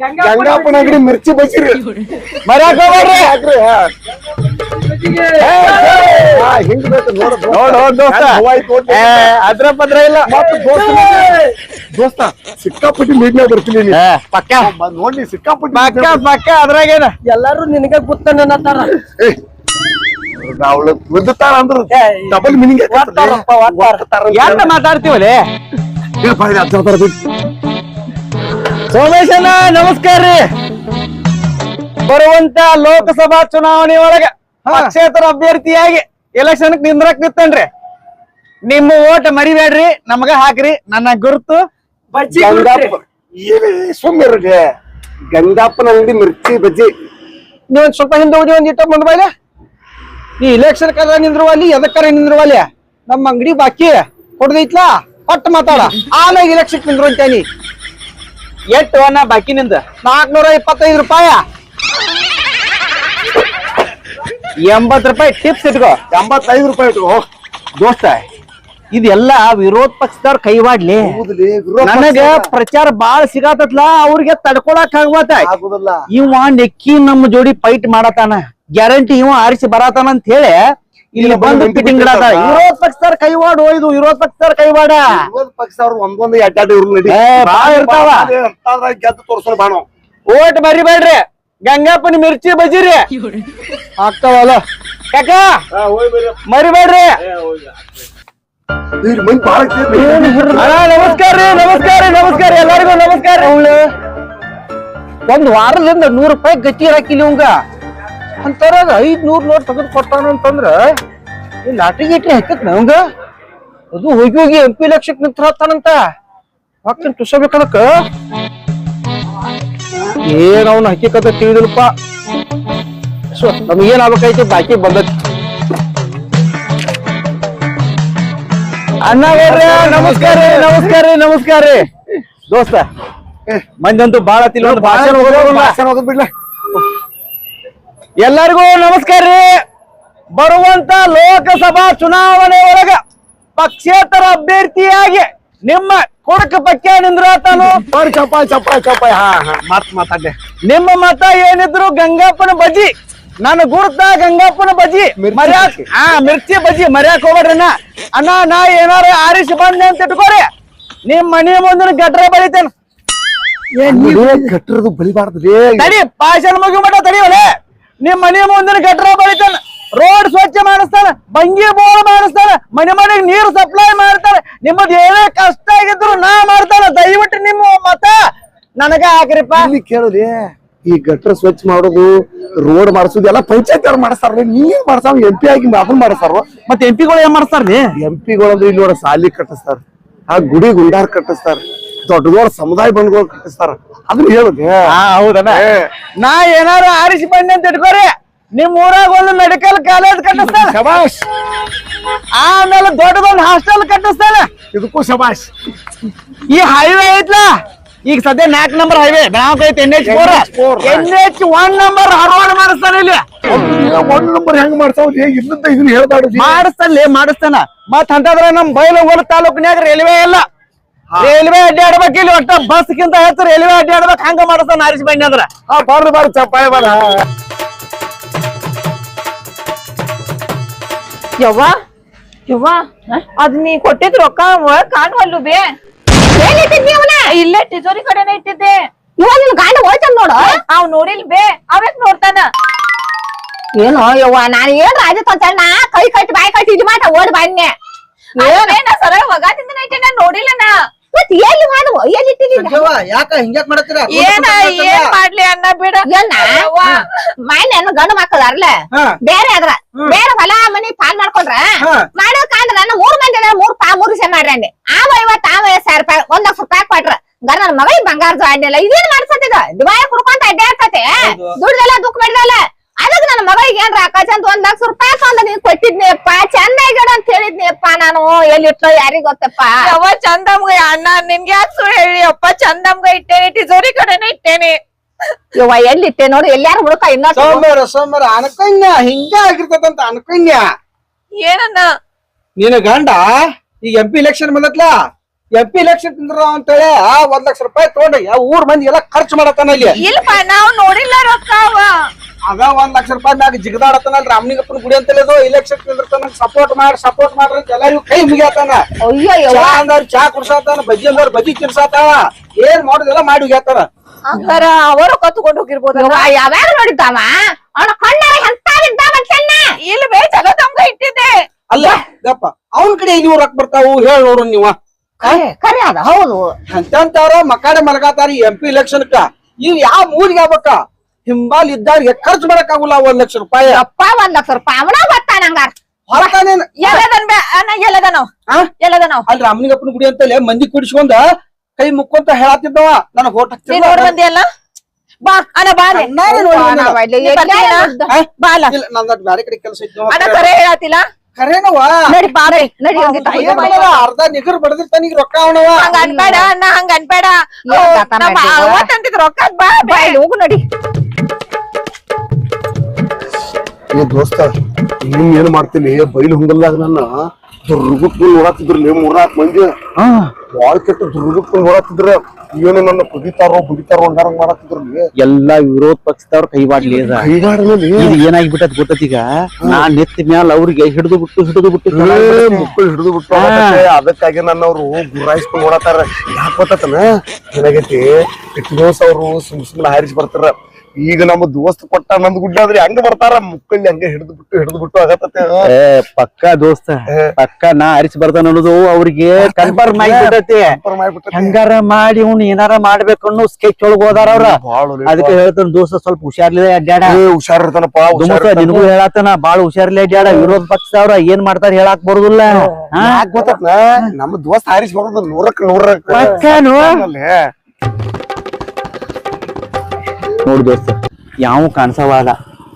ಗಂಗಾಪನ ಅಂಗಡಿ ಮಿರ್ಚಿ ಬಸಿರಿ ಮರ್ಯಾಕ್ ಹೋಗ್ರಿ ಹಾಕ್ರಿ ಹಿಂಗ್ ಬೇಕು ನೋಡು ನೋಡು ದೋಸ್ತ. ಅದ್ರ ಪದ್ರ ಇಲ್ಲ. ಮತ್ತೆ ದೋಸ್ತ ದೋಸ್ತ ಸಿಕ್ಕಾಪಟ್ಟಿ ಮೀಟ್ನಾಗ ಬರ್ತೀನಿ ಪಕ್ಕ. ನೋಡ್ಲಿ ಸಿಕ್ಕಾಪಟ್ಟಿ ಪಕ್ಕ ಪಕ್ಕ ಅದ್ರಾಗೇನ? ಎಲ್ಲಾರು ನಿನಗ ಗೊತ್ತನ್ನತಾರ ಅವಳು ಅಂದ್ರ ಡಬಲ್ ಮೀನಿಂಗ್. ಎಂತ ನಮಸ್ಕಾರ ರೀ. ಬರುವಂತ ಲೋಕಸಭಾ ಚುನಾವಣೆ ಒಳಗ ಪಕ್ಷೇತರ ಅಭ್ಯರ್ಥಿಯಾಗಿ ಎಲೆಕ್ಷನ್ ನಿಂದ್ರಕ್ ನಿತ್ತನ್ರಿ ನಿಮ್ಮ ಓಟ ಮರಿಬೇಡ್ರಿ ನಮಗ ಹಾಕ್ರಿ. ನನ್ನ ಗುರುತು ಸುಮ್ಮಿರ್ರಿ ಗಂಗಾಪ್ಪನ ಅಂಗಡಿ ಮಿರ್ಚಿ ಬಜ್ಜಿ. ನೀವ್ ಸ್ವಲ್ಪ ಹಿಂದೆ ಹೋಗಿ ಒಂದ್ ಇಟ್ಟ ಮುಂದ್ ಬಾಯ್ಲೆ. ನೀ ಇಲೆಕ್ಷನ್ ಕರ ನಿಂದ್ರುವಲ್ಲಿ ಎದಕ್ಕಾರ ನಿಂದ್ರುವಲ್ಲಿ ನಮ್ಮ ಅಂಗಡಿ ಬಾಕಿ. ಕೊಡ್ದೈತ್ಲಾ? ಕೊಟ್ಟ ಮಾತಾಡ. ಆಮೇಲೆ ಇಲೆಕ್ಷನ್ ನಿಂದ್ರು ಅಂತೇನಿ ಎಷ್ಟು ಅನ್ನ ಬಾಕಿ ನಿಂದ? ನಾಲ್ಕನೂರ ಇಪ್ಪತ್ತೈದು ರೂಪಾಯ. ಎಂಬತ್ ರೂಪಾಯಿ ಟಿಪ್ಸ್ ಇಟ್ಕೋ. ಎಂಬತ್ತೈದು ರೂಪಾಯಿ ಇಟ್ಕೋ. ದೋಸ್ತ ಇದೆಲ್ಲ ವಿರೋಧ ಪಕ್ಷದವ್ರ ಕೈವಾಡ್ಲಿ ನನಗೆ ಪ್ರಚಾರ ಬಾಳ ಸಿಗತ್ತಲ್ಲ ಅವ್ರಿಗೆ ತಡ್ಕೊಳಕ್ ಆಗ್ಬತ್ತ ಆಗುದಿಲ್ಲ. ಇವ ನೆಕ್ಕಿ ನಮ್ಮ ಜೋಡಿ ಫೈಟ್ ಮಾಡತಾನ ಗ್ಯಾರಂಟಿ ಇವ ಆರಿಸಿ ಬರತಾನ ಅಂತ ಹೇಳಿ ಇಲ್ಲಿ ಬಂದು ಫಿಟ್ಟಿಂಗ್ ಬಿಟ್ಟಿರ್ತಾರ. ವಿರೋಧ ಪಕ್ಷದವ್ರ ಕೈವಾಡು ಇದು ವಿರೋಧ ಪಕ್ಷದವ್ರ ಕೈವಾಡ. ವಿರೋಧ ಪಕ್ಷ ಅವ್ರ ಒಂದೊಂದು ಬಾಳ ಇರ್ತಾವ. ಗೆದ್ದು ತೋರ್ಸೋ ಬಾಣ. ಓಟ್ ಮರಿಬೇಡ್ರಿ ಗಂಗಾಪನ ಮಿರ್ಚಿ ಬಜಿರಿ ಆಗ್ತಾವಲ್ಲ. ಕಾಕ ಮರಿಬೇಡ್ರಿ. ನಮಸ್ಕಾರ ರೀ ನಮಸ್ಕಾರ ರೀ ನಮಸ್ಕಾರ ಎಲ್ಲರಿಗೂ ನಮಸ್ಕಾರ ಒಂದ್ ವಾರದಿಂದ ನೂರು ರೂಪಾಯಿ ಗಟ್ಟಿ ಹಾಕಿಲಿ ಅವಂಗ ಅಂತರಾಗ ಐದ್ ನೂರ್ ನೋಟ್ ತೆಗೆದು ಕೊಟ್ಟಾನ ಅಂತಂದ್ರ ಈ ಲಾಟ್ರಿ ಗೀಟ್ರಿ ಹಾಕತ್ ಅವಂಗ ಅದು ಹೋಗಿ ಹೋಗಿ ಎಂ ಪಿ ಲಕ್ಷಕ್ ನಿಂತ್ರ ಹತ್ತಾನಂತ. ಹಾಕ್ತೀನಿ ತುಸಬೇಕದಕ್ಕ ಏನ್ ಅವ್ನ ಹಕ್ಕಿಕತ ತಿಳಿದಿಲ್ಪ ಸೊ ನಮ್ಗೇನ್ ಆಗ್ಬೇಕೈತಿ ಬಾಕಿ ಬಂದತ್ ಅಣ್ಣಗಳ್ರೆ ನಮಸ್ಕಾರ ನಮಸ್ಕಾರ ನಮಸ್ಕಾರ ದೋಸ್ತ ಮಂದಂತೂ ಬಾಳ ಹೋಗೋದಿಲ್ಲ ಭಾಷಣ ಹೋಗೋದ್ ಬಿಡ್ಲ. ಎಲ್ಲರಿಗೂ ನಮಸ್ಕಾರ ರೀ. ಬರುವಂತ ಲೋಕಸಭಾ ಚುನಾವಣೆ ಒಳಗ ಪಕ್ಷೇತರ ಅಭ್ಯರ್ಥಿಯಾಗಿ ನಿಮ್ಮ ಕೊಡಕ ಪಕ್ಕ ನಿಂದ್ರಾತಾನು ಬರ್ರಿ ಚಪ್ಪಾಯ್ ಚಪ್ಪಾಯ್ ಚಪ್ಪಾಯ್ ಹಾ ಹಾ ಮತ್ ಮಾತಾಡ್ದೆ. ನಿಮ್ಮ ಮತ ಏನಿದ್ರು ಗಂಗಪ್ಪನ ಬಜಿ ನನ್ನ ಗುರುತ ಗಂಗಪ್ಪನ ಬಜ್ಜಿ. ಮಿರ್ಚಿ ಮರ್ಯಾಕ್. ಹಾ ಮಿರ್ಚಿ ಬಜಿ ಮರ್ಯಾಕ್ ಹೋಗ್ಬೇಡ್ರಿ ಅಣ್ಣ ಅಣ್ಣ ನಾ ಏನಾರ ಆರಿಸಿ ಬಂದೆ ಅಂತ ಇಟ್ಕೋರಿ. ನಿಮ್ ಮನೆ ಮುಂದಿನ ಗಟ್ರ ಬಳಿತೇನೆ ಕಟ್ಟರದು ಬಲಿಬಾರ್ದು ತಡಿ ಭಾಷಣ ಮುಗಿ ಮಟ ತಡಿವಲೆ ನಿಮ್ ಮನೆ ಮುಂದಿನ ಗಟ್ರ ಬಳಿತಾನ. ರೋಡ್ ಸ್ವಚ್ಛ ಮಾಡಿಸ್ತಾನ ಬಂಗಿ ಬೋರ್ ಮಾಡಿಸ್ತಾನ ಮನೆ ಮನೆಗೆ ನೀರು ಸಪ್ಲೈ ಮಾಡ್ತಾರೆ ನಿಮ್ಮದ್ ಏನೇ ಕಷ್ಟ ಆಗಿದ್ರು ನಾ ಮಾಡ್ತಾನ. ದಯವಿಟ್ಟು ನಿಮ್ಮ ಮತ. ನನಗ ಹಾಕ್ರಿಪ್ಪ. ಇಲ್ಲಿ ಕೇಳಲಿ ಈ ಗಟ್ರ ಸ್ವಚ್ಛ ಮಾಡೋದು ರೋಡ್ ಮಾಡಿಸೋದು ಎಲ್ಲ ಪಂಚಾಯತ್ ಅವ್ರು ಮಾಡಿಸ್ತಾರ ನೀವ್ ಮಾಡ್ಸಾವ ಎಂ ಪಿ ಆಗಿ ಅದನ್ನ ಮಾಡಿಸ್ತಾರ ಮತ್ತೆ ಎಂ ಪಿಗಳು ಏನ್ ಮಾಡಿಸ್ತಾರ್ರಿ? ಎಂ ಪಿಗಳಂದ್ರೆ ಇಲ್ಲಿ ನೋಡ ಸಾಲಿ ಕಟ್ಟಿಸ್ತಾರ. ಆ ಗುಡಿ ಗುಂಡಾರ್ ಕಟ್ಟಿಸ್ತಾರ. ದೊಡ್ಡ ದೊಡ್ಡ ಸಮುದಾಯ ಬಂಡ್ಗಳು ಕಟ್ಟಿಸ್ತಾರ. ಅದನ್ನ ಹೇಳುದೆ. ಹೌದನ ನಾ ಏನಾರು ಆರಿಸಿ ಬಂದೆ ಅಂತ ಇಟ್ಕೋರಿ. ನಿಮ್ ಊರಾಗ ಒಂದು ಮೆಡಿಕಲ್ ಕಾಲೇಜ್ ಕಟ್ಟಿಸ್ತಾರ ಶಬಾಷ್. ಆಮೇಲೆ ದೊಡ್ಡದೊಂದು ಹಾಸ್ಟೆಲ್ ಕಟ್ಟಿಸ್ತಾರ ಇದಕ್ಕೂ ಶಬಾಷ್. ಈ ಹೈವೇ ಐತ್ಲಾ. ಈಗ ಸದ್ಯ ನಾಲ್ಕು ನಂಬರ್ ಹೈವೇ ಬೆಳಗಾವ್ ಐತಿ N H four N H one number ಹರವಾಡ ಮಾಡಿಸ್ತಾನೆ ಇಲ್ಲಿ. ಒಂದ್ ನಂಬರ್ ಹೆಂಗ್ ಮಾಡ್ತಾವ್ ಇಲ್ಲಂತ ಇದನ್ನ ಮಾಡಿಸ್ತಾನೆ ಮಾಡಿಸ್ತಾನ. ಮತ್ ಅಂತಂದ್ರ ನಮ್ ಬೈಲಹೊಂಗಲ ತಾಲೂಕಿನ್ಯಾಗ ರೈಲ್ವೆ ಇಲ್ಲ. ರೈಲ್ವೆ ಅಡ್ಡಾಡ್ಬೇಕು ಇಲ್ಲಿ ಒಟ್ಟ ಬಸ್ಗಿಂತ ಹೆಚ್ಚು ರೈಲ್ವೆ ಅಡ್ಡಾಡ್ಬೇಕು ಹಂಗ ಮಾಡಿಸ್ತಾನ ಆರಿಸಿ ಬನ್ನಿ ಅಂದ್ರ. ಹಾ ಬಾರ್ದು ಬಾರ್ ಚಪ್ಪಾಳೆ ಬಾರ ಯವ್ವ ಯವ್ವ ಅದ್ ನೀ ಕೊಟ್ಟಿದ್ ರೊಕ್ಕ ಕಾಣುವಲ್ಲು ಬೇ. ಇಲ್ಲೇ ತಿಜೋರಿ ಕಡೆನೆ ಇಟ್ಟಿದ್ದೆ. ಇವಾಗ ನಿನ್ ಗಂಡ ಹೋಯ್ತಾನ ನೋಡು. ಅವ್ ನೋಡಿಲ್ ಬೇ ಅವೇಕ್ ನೋಡ್ತಾನ. ಏನೋ ಯವ್ವ ನಾನು ಏನ್ ರಾಜ ತಂತ ನಾ ಕೈ ಕಟ್ಟಿ ಬಾಯಿ ಕಟ್ಟಿ ಇದು ಮಾಟ ಓಡ್ ಬನ್ನೆ ಸರಳ ಒಗಾದಿಂದ ನೋಡಿಲ್ಲ ನಾ. ಮತ್ ಎಲ್ಲಿ ಎಲ್ಲಿ ಇಟ್ಟಿದ್ದೀನಿ ಯಾಕ ಹಿಂಗ್ಯಾಕ್ ಮಾಡತ್ತೀರ? ಏನ ಏನ್ ಮಾಡ್ಲಿ ಅನ್ನ ಬಿಡ. ಏನ ಯವ್ವ. ಮಾನ್ಯ ಗಂಡು ಮಕ್ಕಳು ಅರ್ಲ? ಹಾ. ಬೇರೆ ಅದ್ರ ಬೇರೆ ಹೊಲ ಮನಿ ಪಾಲ್ ಮಾಡ್ಕೊಂಡ್ರ? ಹಾ. ಮಾಡೋಕಂದ್ರ ನನ್ನ ಮೂರ್ ಮಂದಿ ಅದಾರ ಮೂರ್ ಪಾ ಮೂರ್ ವಿಷಯ ಮಾಡ್ರಿ ಆವ ಇವತ್ತು ಆವ ಐವತ್ ಸಾವಿರ ರೂಪಾಯಿ ಒಂದ್ ಲಕ್ಷ ರೂಪಾಯಿ ಕೊಟ್ರ. ಗರ್ ನನ್ ಮಗಳಿಗೆ ಬಂಗಾರ ಅಡ್ಡಿಲ್ಲ ಇದೇನ್ ಮಾಡ್ಸತ್ತಿದ ದಿವಾಯ ಕುಡ್ಕೊಂತ ಅಡ್ಡಾಡ್ತತೆ ದುಡ್ದೆಲ್ಲ ದುಃಖ ಮಾಡಿದಲ್ಲ. ಅದಕ್ಕೆ ನನ್ನ ಮಗಳಿಗೆ ಏನ್ರ ಅಕ್ಕಚಂತ ಒಂದ್ ಲಕ್ಷ ರೂಪಾಯಿ ತಂದ ನೀನ್ ಕೊಟ್ಟಿದ್ನಿಯಪ್ಪ ಚೆನ್ನಾಗಿಡ ಅಂತ ಹೇಳಿದ್ನಿಯಪ್ಪ ನಾನು. ಎಲ್ಲಿಟ್ಲೋ ಯಾರಿಗ್ ಗೊತ್ತಪ್ಪ? ಯವ್ವ ಚಂದಮ್ಗ ಅಣ್ಣ ನಿನ್ಗೆ ಯಾಕೆ ಸುಳ್ಳು ಹೇಳಿ. ಅಪ್ಪ ಚಂದಮ್ಗ ಇಟ್ಟೇನೆ ಟಿಜೋರಿ ಕಡೆನೆ ಇಟ್ಟೇನೆ. ಇವ ಎಲ್ಲಿಟ್ಟೆ ನೋಡು ಎಲ್ಲಾರು ಹುಡುಕ ಇನ್ನೊಂದ್ ಸೋಮವಾರ ಸೋಮವಾರ ಅನ್ಕೊಂಡ್ಯ ಹಿಂಗೆ ಆಗಿರ್ತದಂತ ಅನ್ಕೊಂಡ್ಯ ಏನನ್ನ ನಿನ್ನ ಗಂಡ ಈಗ ಎಂ ಪಿ ಇಲೆಕ್ಷನ್ ಬಂದತ್ಲ? ಎಂ ಪಿ ಇಲೆಕ್ಷನ್ ತಿಂದ್ರ ಅಂತೇಳಿ ಆ ಒಂದ್ ಲಕ್ಷ ರೂಪಾಯಿ ತಗೊಂಡು ಯಾವ ಊರ್ ಮಂದಿ ಎಲ್ಲ ಖರ್ಚು ಮಾಡತ್ತಾನ ಇಲ್ಲಿ. ಇಲ್ಪ ನಾವ್ ನೋಡಿಲ್ಲ ರೊಕ್ಕ ಅವ. ಅದ ಒಂದ್ ಲಕ್ಷ ರೂಪಾಯಿ ಮ್ಯಾಗ ಜಿಗದಾಡತಾನ ರಾಮಲಿಂಗಪ್ಪನ ಗುಡಿ ಅಂತ ಇದು ಇಲೆಕ್ಷನ್ ತಿಂದಿರ್ತಾನ ಸಪೋರ್ಟ್ ಮಾಡಿ ಸಪೋರ್ಟ್ ಮಾಡ್ರಿ ಅಂತ ಎಲ್ಲರಿಗೂ ಕೈ ಮುಗಿಯತಾನ ಚಾ ಅಂದವ್ರು ಚಾ ಕುಡ್ಸಾತಾನ ಬಜ್ಜಿ ಅಂದ್ರ ಬಜ್ಜಿ ತಿರ್ಸಾತಾನ ಏನ್ ಮಾಡೋದೆಲ್ಲ ಮಾಡಿ ಹೋಗ್ಯಾತಾನ. ಅಂತಾರ ಅವರು ಕತ್ಕೊಂಡು ಹೋಗಿರ್ಬೋದು ಯಾವಾಗ ನೋಡಿದ್ದಾವ? ಅವನ ಕಣ್ಣಾರ ಇಲ್ಲಿ ಬೇ ಇಟ್ಟಿದ್ದೆ. ಅಲ್ಲ ಗಪ್ಪ ಅವನ್ ಕಡೆ ಇನ್ನೂರು ರೊಕ್ಕ ಬರ್ತಾವು ಹೇಳಿ ನೋಡು ನೀವ. ಕರೆ ಕರೆ ಅದ ಹೌದು. ಅಂತಂತಾರ ಮಕಾಡೆ ಮಲಗಾತಾರ ಎಂ ಪಿ ಇಲೆಕ್ಷನ್ ಕ. ಇವ್ ಯಾವ ಮೂರಿಗೆ ಆಗ್ಬೇಕ? ಹಿಂಬಾಲ್ ಇದ್ದಾರ ಖರ್ಚು ಮಾಡಕ್ ಆಗುಲ್ಲ ಒಂದ್ ಲಕ್ಷ ರೂಪಾಯಿ. ಅಪ್ಪ ಒಂದ್ ಲಕ್ಷ ರೂಪಾಯಿ. ಅವನ ಬರ್ತಾನ ಹಂಗಾರ. ಹೊರತಾನೇನ್ ಎಲ್ಲದನವ್? ಎಲ್ಲದನವ್? ಅಲ್ಲಿ ರಾಮಲಿಂಗಪ್ಪನ ಗುಡಿ ಅಂತಲೇ ಮಂದಿ ಕುಡಿಸ್ಕೊಂಡ ಕೈ ಮುಕ್ಕೊಂತ ಹೇಳತ್ತಿದ್ದವ ನನ್ ನೀನ್ ನೋಡ್ ಬಂದಿ ಬಾ ಅಣ್ಣ ಬಾ ಅಲ್ಲಿ. ನಾನೇ ನೋಡಿ ಬಂದಿಲ್ಲ. ನಾವ್ ಅಲ್ಲಿ ನೀ ಬರ್ತೀಯಾ? ಆ? ಬಾ ಅಲ್ಲ. ಇಲ್ಲ ನಂದ್ ಬ್ಯಾರೆ ಕಡೆ ಕೆಲಸ ಇದ್ದ ಕರೆ ಹೇಳತ್ತಿಲ್ಲ ನಡಿ ಬಾ ನಡಿ ಅರ್ಧ ನಿಗರ್ ತನಿಗ್ ರೊಕ್ಕ ಹಂಗ ಅನ್ಬೇಡ ಅಣ್ಣ ಹಂಗ ಅನ್ಬೇಡ? ಅವತ್ತಂತಿದ್ ರೊಕ್ಕ ಬಾ ಬಾ. ಇಲ್ಲಿ ಹೋಗು ನಡಿ. ಏ ದೋಸ್ತ ನೀನ್ ಏನ್ ಮಾಡ್ತೀನಿ? ಬೈಲ್ ಹೊಂಗಲ್ದಾಗ ನನ್ನ ದುರ್ಗುಟ್ಕೊಂಡು ನೋಡತ್ತಿದ್ರು ಮೂರ್ನಾಲ್ಕು ಮಂದಿ. ಬಾಳ್ ಕೆಟ್ಟ ದುರ್ಗುಟ್ಕೊಂಡು ನೋಡತ್ತಿದ್ರ ಏನು ನನ್ನ ಕುದಿತಾರೋ ಹಂಗಾರಂಗ್ ಮಾಡತ್ತಿದ್ರು ಎಲ್ಲಾ ವಿರೋಧ ಪಕ್ಷದವ್ರ ಕೈವಾಡ್ಲಿ ಅದ ಕೈಗಾಡನಲ್ಲಿ ಇದು ಏನಾಗ್ಬಿಟ್ಟದ್ ಗೊತ್ತೀಗ ನಾ ನೆತ್ತ ಮ್ಯಾಲ ಅವ್ರಿಗೆ ಹಿಡಿದು ಬಿಟ್ಟು ಹಿಡಿದು ಬಿಟ್ಟು ಮಕ್ಕಳು ಹಿಡಿದು ಬಿಟ್ಟು ಅದಕ್ಕಾಗಿ ನನ್ನ ಅವ್ರು ಗುರಾಯಿಸ್ಕೊಂಡು ಓಡತಾರ ಯಾಕೆ ಗೊತ್ತತನ? ಏನಾಗೈತಿ? ಅವರು ಸುಮ್ ಸುಮ್ನೆ ಹಾರಿಸಿ ಬರ್ತಾರ. ಈಗ ನಮ್ಮ ದೋಸ್ತ್ ಕೊಟ್ಟ ನಂದ್ ಗುಡ್ಡ ಆದ್ರೆ ಹಂಗ ಬರ್ತಾರ ಮುಕ್ಕಲ್ಲಿ ಹಂಗ ಹಿಡಿದು ಬಿಟ್ಟು ಹಿಡಿದು ಬಿಟ್ಟು ಆಗತ್ತೆ ಏ ಪಕ್ಕಾ ದೋಸ್ತ ಪಕ್ಕ ನಾ ಅರಿಸಿ ಬರ್ತಾನ ಅನ್ನೋದು ಅವ್ರಿಗೆ ಕನ್ಫರ್ಮ್ ಆಗಿಬಿಟ್ಟತಿ. ಹಂಗಾರ ಮಾಡಿ ಅವ್ನು ಏನಾರ ಮಾಡ್ಬೇಕು ಅನ್ನೋ ಸ್ಕೆಚ್ ಒಳಗ್ ಹೋದಾರ ಅವ್ರ. ಅದಕ್ಕೆ ಹೇಳ್ತಾನ ದೋಸ್ತ ಸ್ವಲ್ಪ ಹುಷಾರ್ಲಿಲ್ಲ ಅಡ್ಡಾಡ ಹುಷಾರ್ ಇರ್ತಾನಪ್ಪ ನಿನಗೂ ಹೇಳತ್ತಾನ ಬಾಳ ಹುಷಾರ್ಲಿ ಅಡ್ಡಾಡ ವಿರೋಧ ಪಕ್ಷ ಅವ್ರ ಏನ್ ಮಾಡ್ತಾರ ಹೇಳಾಕ್ ಬರುದಿಲ್ಲ. ನಮ್ ದೋಸ್ತ ಹಾರಿಸಿ ಬರೋದು ನೂರಕ್ ನೂರಕ್. ಅಲ್ಲೇ. ನೋಡ್ ದೋಸ್ತ. ಯಾವ ಕಾಣಿಸವಾದ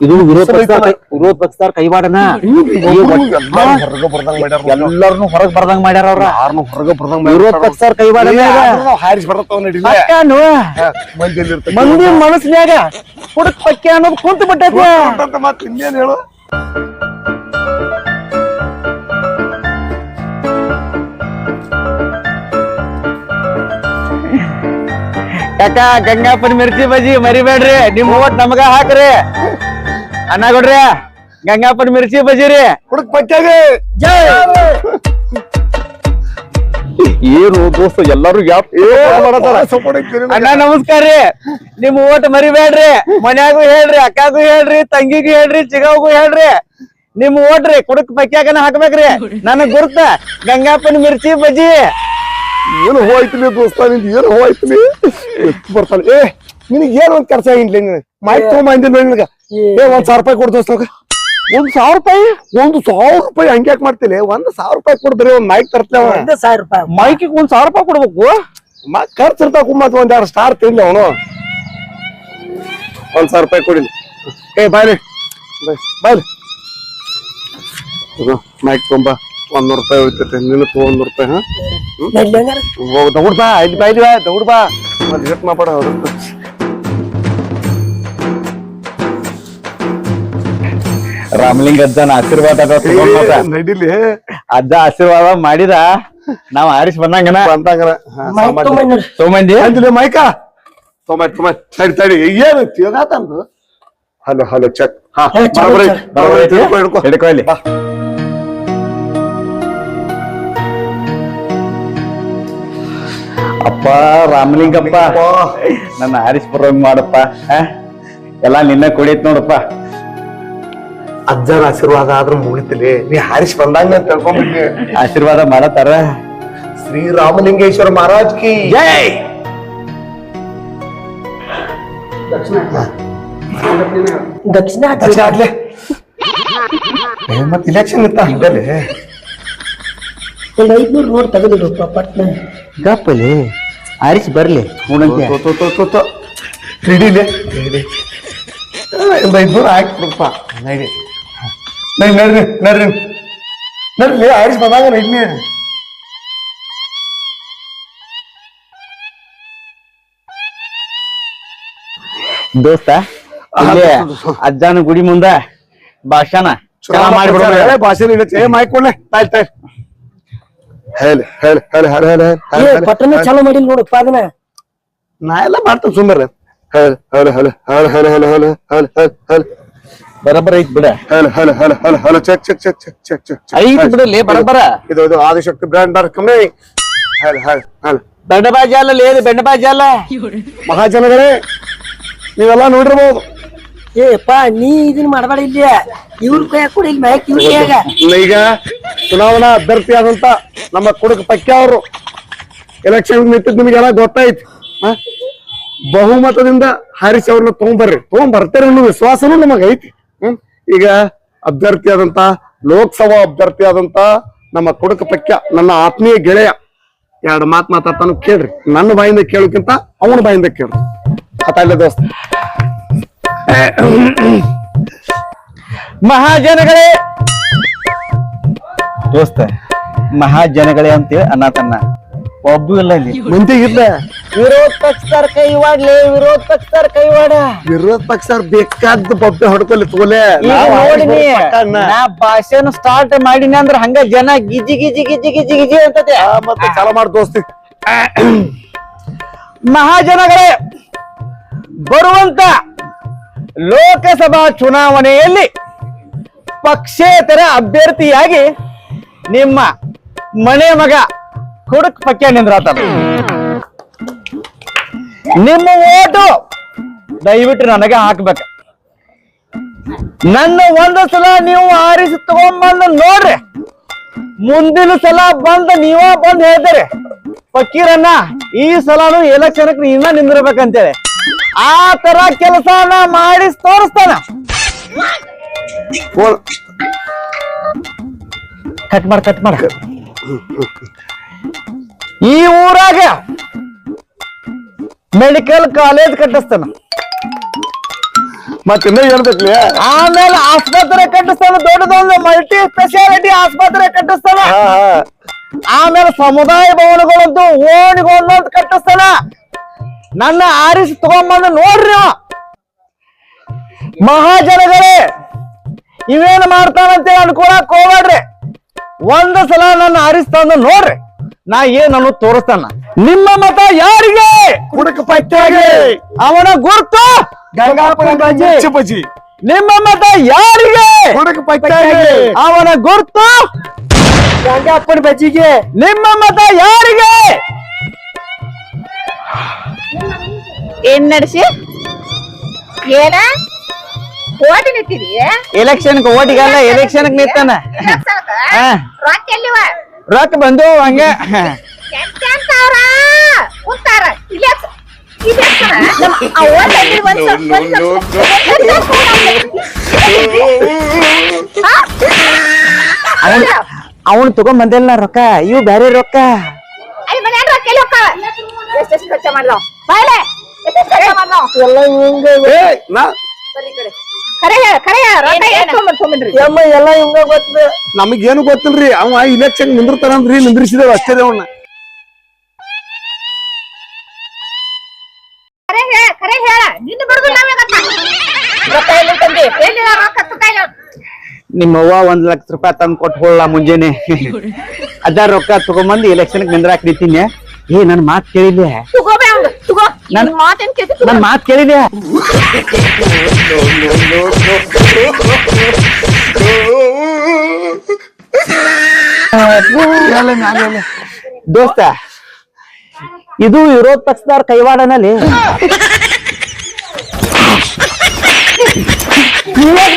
ಇದು ವಿರೋಧ ಪಕ್ಷ ವಿರೋಧ ಪಕ್ಷದಾರ ಕೈವಾಡನ? ಎಲ್ಲಾರು ಹೊರಗ ಬರ್ದಂಗ್ ಮಾಡ್ಯಾರ ಎಲ್ಲಾರನು ಹೊರಗ್ ಬರ್ದಂಗ್ ಮಾಡ್ಯಾರ ಅವ್ರ. ಯಾರನ್ನು ಹೊರಗ ಬರ್ದಂಗ್ ವಿರೋಧ ಪಕ್ಷ ಕೈವಾಡನ ಹಾರಿಸಿ ಪಕ್ಕನು? ಮಂದಿ ಮನಸ್ನ್ಯಾಗ ಹುಡುಕ್ ಪಕ್ಕೆ ಅನ್ನೋದು ಕುಂತ ಬಿಟ್ಟೈತಿ ಮತ್ತ್ ಇನ್ನೇನ್ ಹೇಳು? ಯಾಕ ಗಂಗಾಪನ್ ಮಿರ್ಚಿ ಬಜಿ ಮರಿಬೇಡ್ರಿ ನಿಮ್ ಓಟ್ ನಮಗ ಹಾಕ್ರಿ. ಅನ್ನ ಕೊಡ್ರಿ ಗಂಗಾಪನ್ ಮಿರ್ಚಿ ಬಜಿ ರೀ. ಹುಡುಕ್ ಪಟ್ಟಾಗ ಏನು ದೋಸ್ತ ಎಲ್ಲಾರು ಅಣ್ಣ ನಮಸ್ಕಾರ ರೀ. ನಿಮ್ ಓಟ್ ಮರಿಬೇಡ್ರಿ. ಮನ್ಯಾಗು ಹೇಳ್ರಿ ಅಕ್ಕಾಗು ಹೇಳ್ರಿ ತಂಗಿಗೂ ಹೇಳ್ರಿ ಚಿಗವ್ಗೂ ಹೇಳ್ರಿ. ನಿಮ್ ಓಟ್ರಿ ಕುಡಕ್ ಪಕ್ಯಾಗನ ಹಾಕ್ಬೇಕ್ರಿ. ನನಗ್ ಗುರುತ ಗಂಗಾಪನ್ ಮಿರ್ಚಿ ಬಜ್ಜಿ. ಏನು ಹೋಯ್ತಲಿ ದೋಸ್ತ ನಿಂದ? ಏನು ಹೋಯ್ತಲಿ ಬರ್ತಾನೆ. ಏ ನಿನಗೆ ಏನ್ ಒಂದ್ ಕೆಲಸ ಆಗಿಲ್ಲ ಮಾಹಿತಿ ಮೈಕ್ ತಗೊಂಬಂದಿಲ್ಲ ನಿನಗ? ಏ. ಒಂದ್ ಸಾವಿರ ರೂಪಾಯಿ ಕೊಡು ದೋಸ್ತ ಒಂದ್ ಸಾವಿರ ರೂಪಾಯಿ? ಒಂದು ಸಾವಿರ ರೂಪಾಯಿ ಹಂಗ್ಯಾಕ್ ಮಾಡ್ತಿಲ್ಲ ಒಂದ್ ಸಾವಿರ ರೂಪಾಯಿ ಕೊಡ್ತಾರೆ ಒಂದ್ ಮೈಕ್ ತರ್ತೇವ ಸಾವಿರ ರೂಪಾಯಿ ಮೈಕಿಗೆ ಒಂದ್ ಸಾವಿರ ರೂಪಾಯಿ ಕೊಡ್ಬೇಕು? ಖರ್ಚು ಇರ್ತಾವ ಮತ್ ಒಂದ್ ಎರಡು ಸ್ಟಾರ್ ತಿನ್ಲಿ ಅವನು. ಒಂದ್ ಸಾವಿರ ರೂಪಾಯಿ ಕೊಡಿಲಿ. ಏ ಬಾಯ್ಲಿ. ಬಾಯ್ಲಿ. ಮೈಕ್ ತೊಂಬ. ಒಂದ್ ರೂಪಾಯಿ ಹೋಗ್ತೈತೆ ನಿನಕು ಒಂದು ರೂಪಾಯಿ ಹಾಂ? ದೌಡ್ ಬಾ ಐದು ಬಾ ಐದು ಬಾ ದೌಡ್ ಬಾ ಮತ್ತೆ ವೇಟ್ ಮಾಡ್ಬೇಡ ರಾಮಲಿಂಗ ಅಜ್ಜನ ಆಶೀರ್ವಾದ ನಡಿಲಿ. ಅಜ್ಜ ಆಶೀರ್ವಾದ ಮಾಡಿದ. ನಾವ್ ಆರಿಸ್ ಬಂದಂಗನ. ಬಂದಂಗನ. ಸೋಮಂದಿ ಅಂದಿಲ್ಲ ಮೈಕ. ಸೋಮ ಸೋಮ ತಡಿ ತಡಿ. ಏನು ತಿರ್ಗಾತಂದು ಹಲೋ ಹಲೋ ಚೆಕ್. ಹಾ ಬರಬರ ಅಪ್ಪ ರಾಮಲಿಂಗಪ್ಪ. ನನ್ನ ಆರಿಸ್ ಬರೋಂಗ್ ಮಾಡಪ್ಪ ಎಲ್ಲ ನಿನ್ನ ಕುಡಿಯತ್ ನೋಡಪ್ಪ. ಅಜ್ಜನ ಆಶೀರ್ವಾದ ಆದ್ರೂ ಮುಗಿತಿಲಿ. ನೀ ಹಾರಿಸ್ ಬಂದಂಗ ತಿಳ್ಕೊಂಬಿಡ್ಲಿ ಆಶೀರ್ವಾದ ಮಾಡತಾರ ಶ್ರೀರಾಮಲಿಂಗೇಶ್ವರ ಮಹಾರಾಜ್ ಕಿ. ಜೈ! ದಕ್ಷಿಣ ದಕ್ಷಿಣ ಆಗ್ಲೇ ಮತ್ತೆ ಮತ್ ಇಲೆಕ್ಷನ್ ಇತ್ತ? ಹಂಗಲ್ಲಿ ಒಂದ್ ಐದ್ನೂರು ನೋಡ್ ತೆಗೆದಿಡು ಪಟ್ನ. ಗಪ್ಪಲಿ ಆರಿಸಿ ಬರಲಿ. ಉಣಂತೆ ಹಿಡಿಲೆ ಒಂದು ಐದುನೂರು ನಡ್ರಿ ನಡ್ರಿ. ನಡ್ರಿ ಬಂದಾಗ ದೋಸ್ತ ಅಜ್ಜನ ಗುಡಿ ಮುಂದ ಭಾಷಣ. ಭಾಷೆ ಮಾಡ್ಕೊಡ್ಲೆ ತಾಯಿ ತಾಯಿ. ಹೇಳಿ ಹೇಳಿ ಹೇಳಿ ಹೇಳಿ ಹೇಳಿ ಹೇಳಿ ಪಟ್ಟಣ ಚಾಲು ಮಾಡಿಲ್ ನೋಡಪ್ಪ ಅದನ್ನ ನಾ ಎಲ್ಲ ಮಾಡ್ತೇನೆ ಸುಮ್ಮನೆ ಹೇಳಿ ಹೇಳಿ ಹೇಳಿ ಹೇಳಿ ಹೇಳಿ ಹೇಳಿ ಹೇಳಿ ಹೇಳಿ ಹೇಳಿ ಹೇಳಿ ಬರಬರ ಐತ್ ಬಿಡ ಹೇಳಿ ಹೇಳಿ ಹೇಳಿ ಹೇಳಿ ಹೇಳಿ check check check check check check ಐತ್ ಬಿಡಲಿ ಬರಬರ ಇದು ಇದು ಆದಿಶಕ್ತಿ ಬ್ರ್ಯಾಂಡ್ ಬಾರ್ ಕಮ್ಮಿ ಹೇಳಿ ಹೇಳಿ ಹೇಳಿ ಬೆಂಡಬಾಜಿ ಅಲ್ಲ ಲೇದು ಬೆಂಡಬಾಜಿ ಅಲ್ಲ ಮಹಾಜನಗಳೇ ನೀವೆಲ್ಲ ನೋಡಿರ್ಬೋದು ಏಪ್ಪ ನೀ ಇದನ್ನ ಮಾಡಬೇಡ ಇಲ್ಲಿ. ಇವ್ರ ಈಗ. ಚುನಾವಣಾ ಅಭ್ಯರ್ಥಿ ಆದಂತ ನಮ್ಮ ಕುಡುಕ ಪಕ್ಕ ಅವರು ಎಲೆಕ್ಷನ್ ನಿಂತಿದ್ ನಿಮಗೆಲ್ಲ ಗೊತ್ತಾಯ್ತು? ಬಹುಮತದಿಂದ ಹಾರಿಸಿ ಅವ್ರನ್ನ ತಗೊಂಡ್ಬರ್ರಿ ತಗೊಂಡ್ಬರ್ತಾರೆ ಅನ್ನೋ ವಿಶ್ವಾಸನೂ ನಮಗ್ ಐತಿ. ಹ್ಮ್ ಈಗ ಅಭ್ಯರ್ಥಿ ಆದಂತ, ಲೋಕಸಭಾ ಅಭ್ಯರ್ಥಿ ಆದಂತ ನಮ್ಮ ಕುಡುಕ ಪಕ್ಕ ನನ್ನ ಆತ್ಮೀಯ ಗೆಳೆಯ. ಎರಡು ಮಾತು ಮಾತಾಡ್ತಾನು ಕೇಳ್ರಿ. ನನ್ನ ಬಾಯಿಂದ ಕೇಳೋಕ್ಕಿಂತ ಅವನ ಬಾಯಿಂದ ಕೇಳ್ರಿ. ಅಲ್ಲ ದೋಸ್ತ. ಮಹಾಜನಗಳೇ! ದೋಸ್ತ ಮಹಾಜನಗಳೇ ಅಂತೇಳಿ ಅನ್ನತನ್ನ ಒಬ್ಬು ಇಲ್ಲ ಇಲ್ಲಿ. ಮಂದಿ ಇಲ್ಲ ವಿರೋಧ ಪಕ್ಷದವ್ರ ಕೈವಾಡ್ಲಿ ವಿರೋಧ ಕೈ ಕೈವಾಡ ವಿರೋಧ ಪಕ್ಷ ಬೇಕಾದ ಬೊಬ್ಬೆ ಹೊಡ್ಕೊಲಿ ತೋಲೆ ಭಾಷೆನ ನೋಡಿನಿ ನಾ ಭಾಷಣ ಸ್ಟಾರ್ಟ್ ಮಾಡಿನಿ ಅಂದ್ರ ಹಂಗ ಜನ ಗಿಜಿ ಗಿಜಿ ಗಿಜಿ ಗಿಜಿ ಗಿಜಿ ಅಂತದೆ. ಮತ್ತೆ ಚಾಲ ಮಾಡಿ ದೋಸ್ತಿ. ಮಹಾಜನಗಳೇ ಬರುವಂತ ಲೋಕಸಭಾ ಚುನಾವಣೆಯಲ್ಲಿ ಪಕ್ಷೇತರ ಅಭ್ಯರ್ಥಿಯಾಗಿ ನಿಮ್ಮ ಮನೆ ಮಗ ಹುಡುಕ್ ಪಕ್ಯ ನಿಂದ್ರಾತ ನಿಮ್ಮ ಓಟು ದಯವಿಟ್ಟು ನನಗೆ ಹಾಕ್ಬೇಕ. ನನ್ನ ಒಂದು ಸಲ ನೀವು ಆರಿಸಿ ತಗೊಂಡ್ಬಂದು ನೋಡ್ರಿ. ಮುಂದಿನ ಸಲ ಬಂದ ನೀವ ಬಂದ್ ಹೇಳ್ತಾರೆ. ಫಕೀರನ್ನ ಈ ಸಲನು ಎಲೆಕ್ಷನ್ ನೀನ ನಿಂದಿರ್ಬೇಕಂತೇಳಿ. ಆ ತರ ಕೆಲಸನ ಮಾಡಿ ತೋರಿಸ್ತಾನ. ಕಟ್ ಮಾಡ್ ಕಟ್ ಮಾಡ. ಈ ಊರಾಗ ಮೆಡಿಕಲ್ ಕಾಲೇಜ್ ಕಟ್ಟಿಸ್ತಾನ. ಮತ್ತೆ ಇನ್ನ ಹೇಳ್ಬೇಕ್ಲಿ ಆಮೇಲೆ ಆಸ್ಪತ್ರೆ ಕಟ್ಟಿಸ್ತಾನ ದೊಡ್ಡದೊಂದು ಮಲ್ಟಿ ಸ್ಪೆಷಾಲಿಟಿ ಆಸ್ಪತ್ರೆ ಕಟ್ಟಿಸ್ತಾನ. ಆಮೇಲೆ ಸಮುದಾಯ ಭವನಗಳಂತೂ ಓಣಿಗೊಂದೊಂದು ಕಟ್ಟಿಸ್ತಾನ. ನನ್ನ ಆರಿಸಿ ತಗೊಂಬಂದು ನೋಡ್ರಿ. ಮಹಾಜನಗಳೇ ಇವೇನ್ ಮಾಡ್ತಾನಂತ ಅನ್ಕೊಳಕ್ ಹೋಗ್ಬೇಡ್ರಿ. ಒಂದ್ ಸಲ ನನ್ನ ಆರಿಸಿ ತಂದು ನೋಡ್ರಿ. ನಾ ಏನನ್ನು ತೋರಿಸ್ತಾನ? ನಿಮ್ಮ ಮತ ಯಾರಿಗೆ? ಕುಡಕ ಪಟ್ಟಾಗಿ ಅವನ ಗುರುತು? ನಿಮ್ಮ ಮತ ಯಾರಿಗೆ? ಕುಡಕ ಪಟ್ಟಾಗಿ ಅವನ ಗುರುತು? ಗಂಗಾಪನ ಬಜ್ಜಿಗೆ ನಿಮ್ಮ ಮತ ಯಾರಿಗೆ? ಏನ್ ನಡೆಸಿ ಏನ ಓಟಿ ನಿಂತಿದಿ ಎಲೆಕ್ಷನ್ ಓಟಿಗಲ್ಲ ಎಲೆಕ್ಷನ್ ನಿಂತಾನ. ರೊಕ್ಕ ಎಲ್ಲಿವ ರೊಕ್ಕ ಬಂದು ಹಂಗ ಕುಂತಾರ ಅವನು ತಗೊಂಡ್ ಬಂದಿಲ್ಲ ರೊಕ್ಕ ಇವು ಬ್ಯಾರೆ ರೊಕ್ಕ ಖರ್ಚು ಮಾಡ್ಲವ್ ಬಾಯ್ಲೆ ಎಷ್ಟೆಷ್ಟು ಖರ್ಚು ಮಾಡ್ಲವ್ ಎಲ್ಲ ಹಿಂಗ ಏ ನಾ ಖರೆ ಹೇಳ ಖರೆ ಹೇಳ ರೊಕ್ಕ ಎಷ್ಟು ತೊಗೊಂಡ್ ತೊಗೊಂಡ್ರಿ ಯಮ್ಮ ಎಲ್ಲ ಹಿಂಗ ಗೊತ್ತದ. ನಮಗೇನು ಗೊತ್ತಿಲ್ರಿ ಅವ ಇಲೆಕ್ಷನ್ ನಿಂದಿರ್ತಾನಂದ್ರಿ ನಿಂದ್ರಿಸಿದೇವ್ ಅಷ್ಟೇ ರೀ ಅವ್ನ. ಖರೆ ಹೇಳ ಖರೆ ಹೇಳ ನಿನ್ನ ಬಿಡುದು ನಾವೇ ಗೊತ್ತ ರೊಕ್ಕ ಎಲ್ಲಿ ತಂದಿ? ಎಲ್ಲಿ ರೊಕ್ಕ ತುಕ ನಿಮ್ಮ ಅವ್ವ ಒಂದ್ ಲಕ್ಷ ರೂಪಾಯಿ ತಂದ್ ಕೊಟ್ಕೊಳ್ಳ ಮುಂಜಾನೆ. ಅದ ರೊಕ್ಕ ತಗೊಂಬಂದು ಎಲೆಕ್ಷನ್ ನಿಂದ್ರಾಕ್ ನಿಂತೀನಿ ಏ ನನ್ ಮಾತ್ ಕೇಳಿಲ್ಲ ನನ್- ಮಾತೇನ್ ಕೇಳ್ತಿ ನನ್ ಮಾತ್ ಕೇಳಿದೆ ದೋಸ್ತ ಇದು ವಿರೋಧ ಪಕ್ಷದವ್ರ ಕೈವಾಡನಲ್ಲಿ.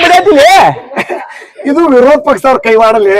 ಬಿಡತಿಲಿ? ಇದು ವಿರೋಧ ಪಕ್ಷದವ್ರ ಕೈವಾಡಲಿ.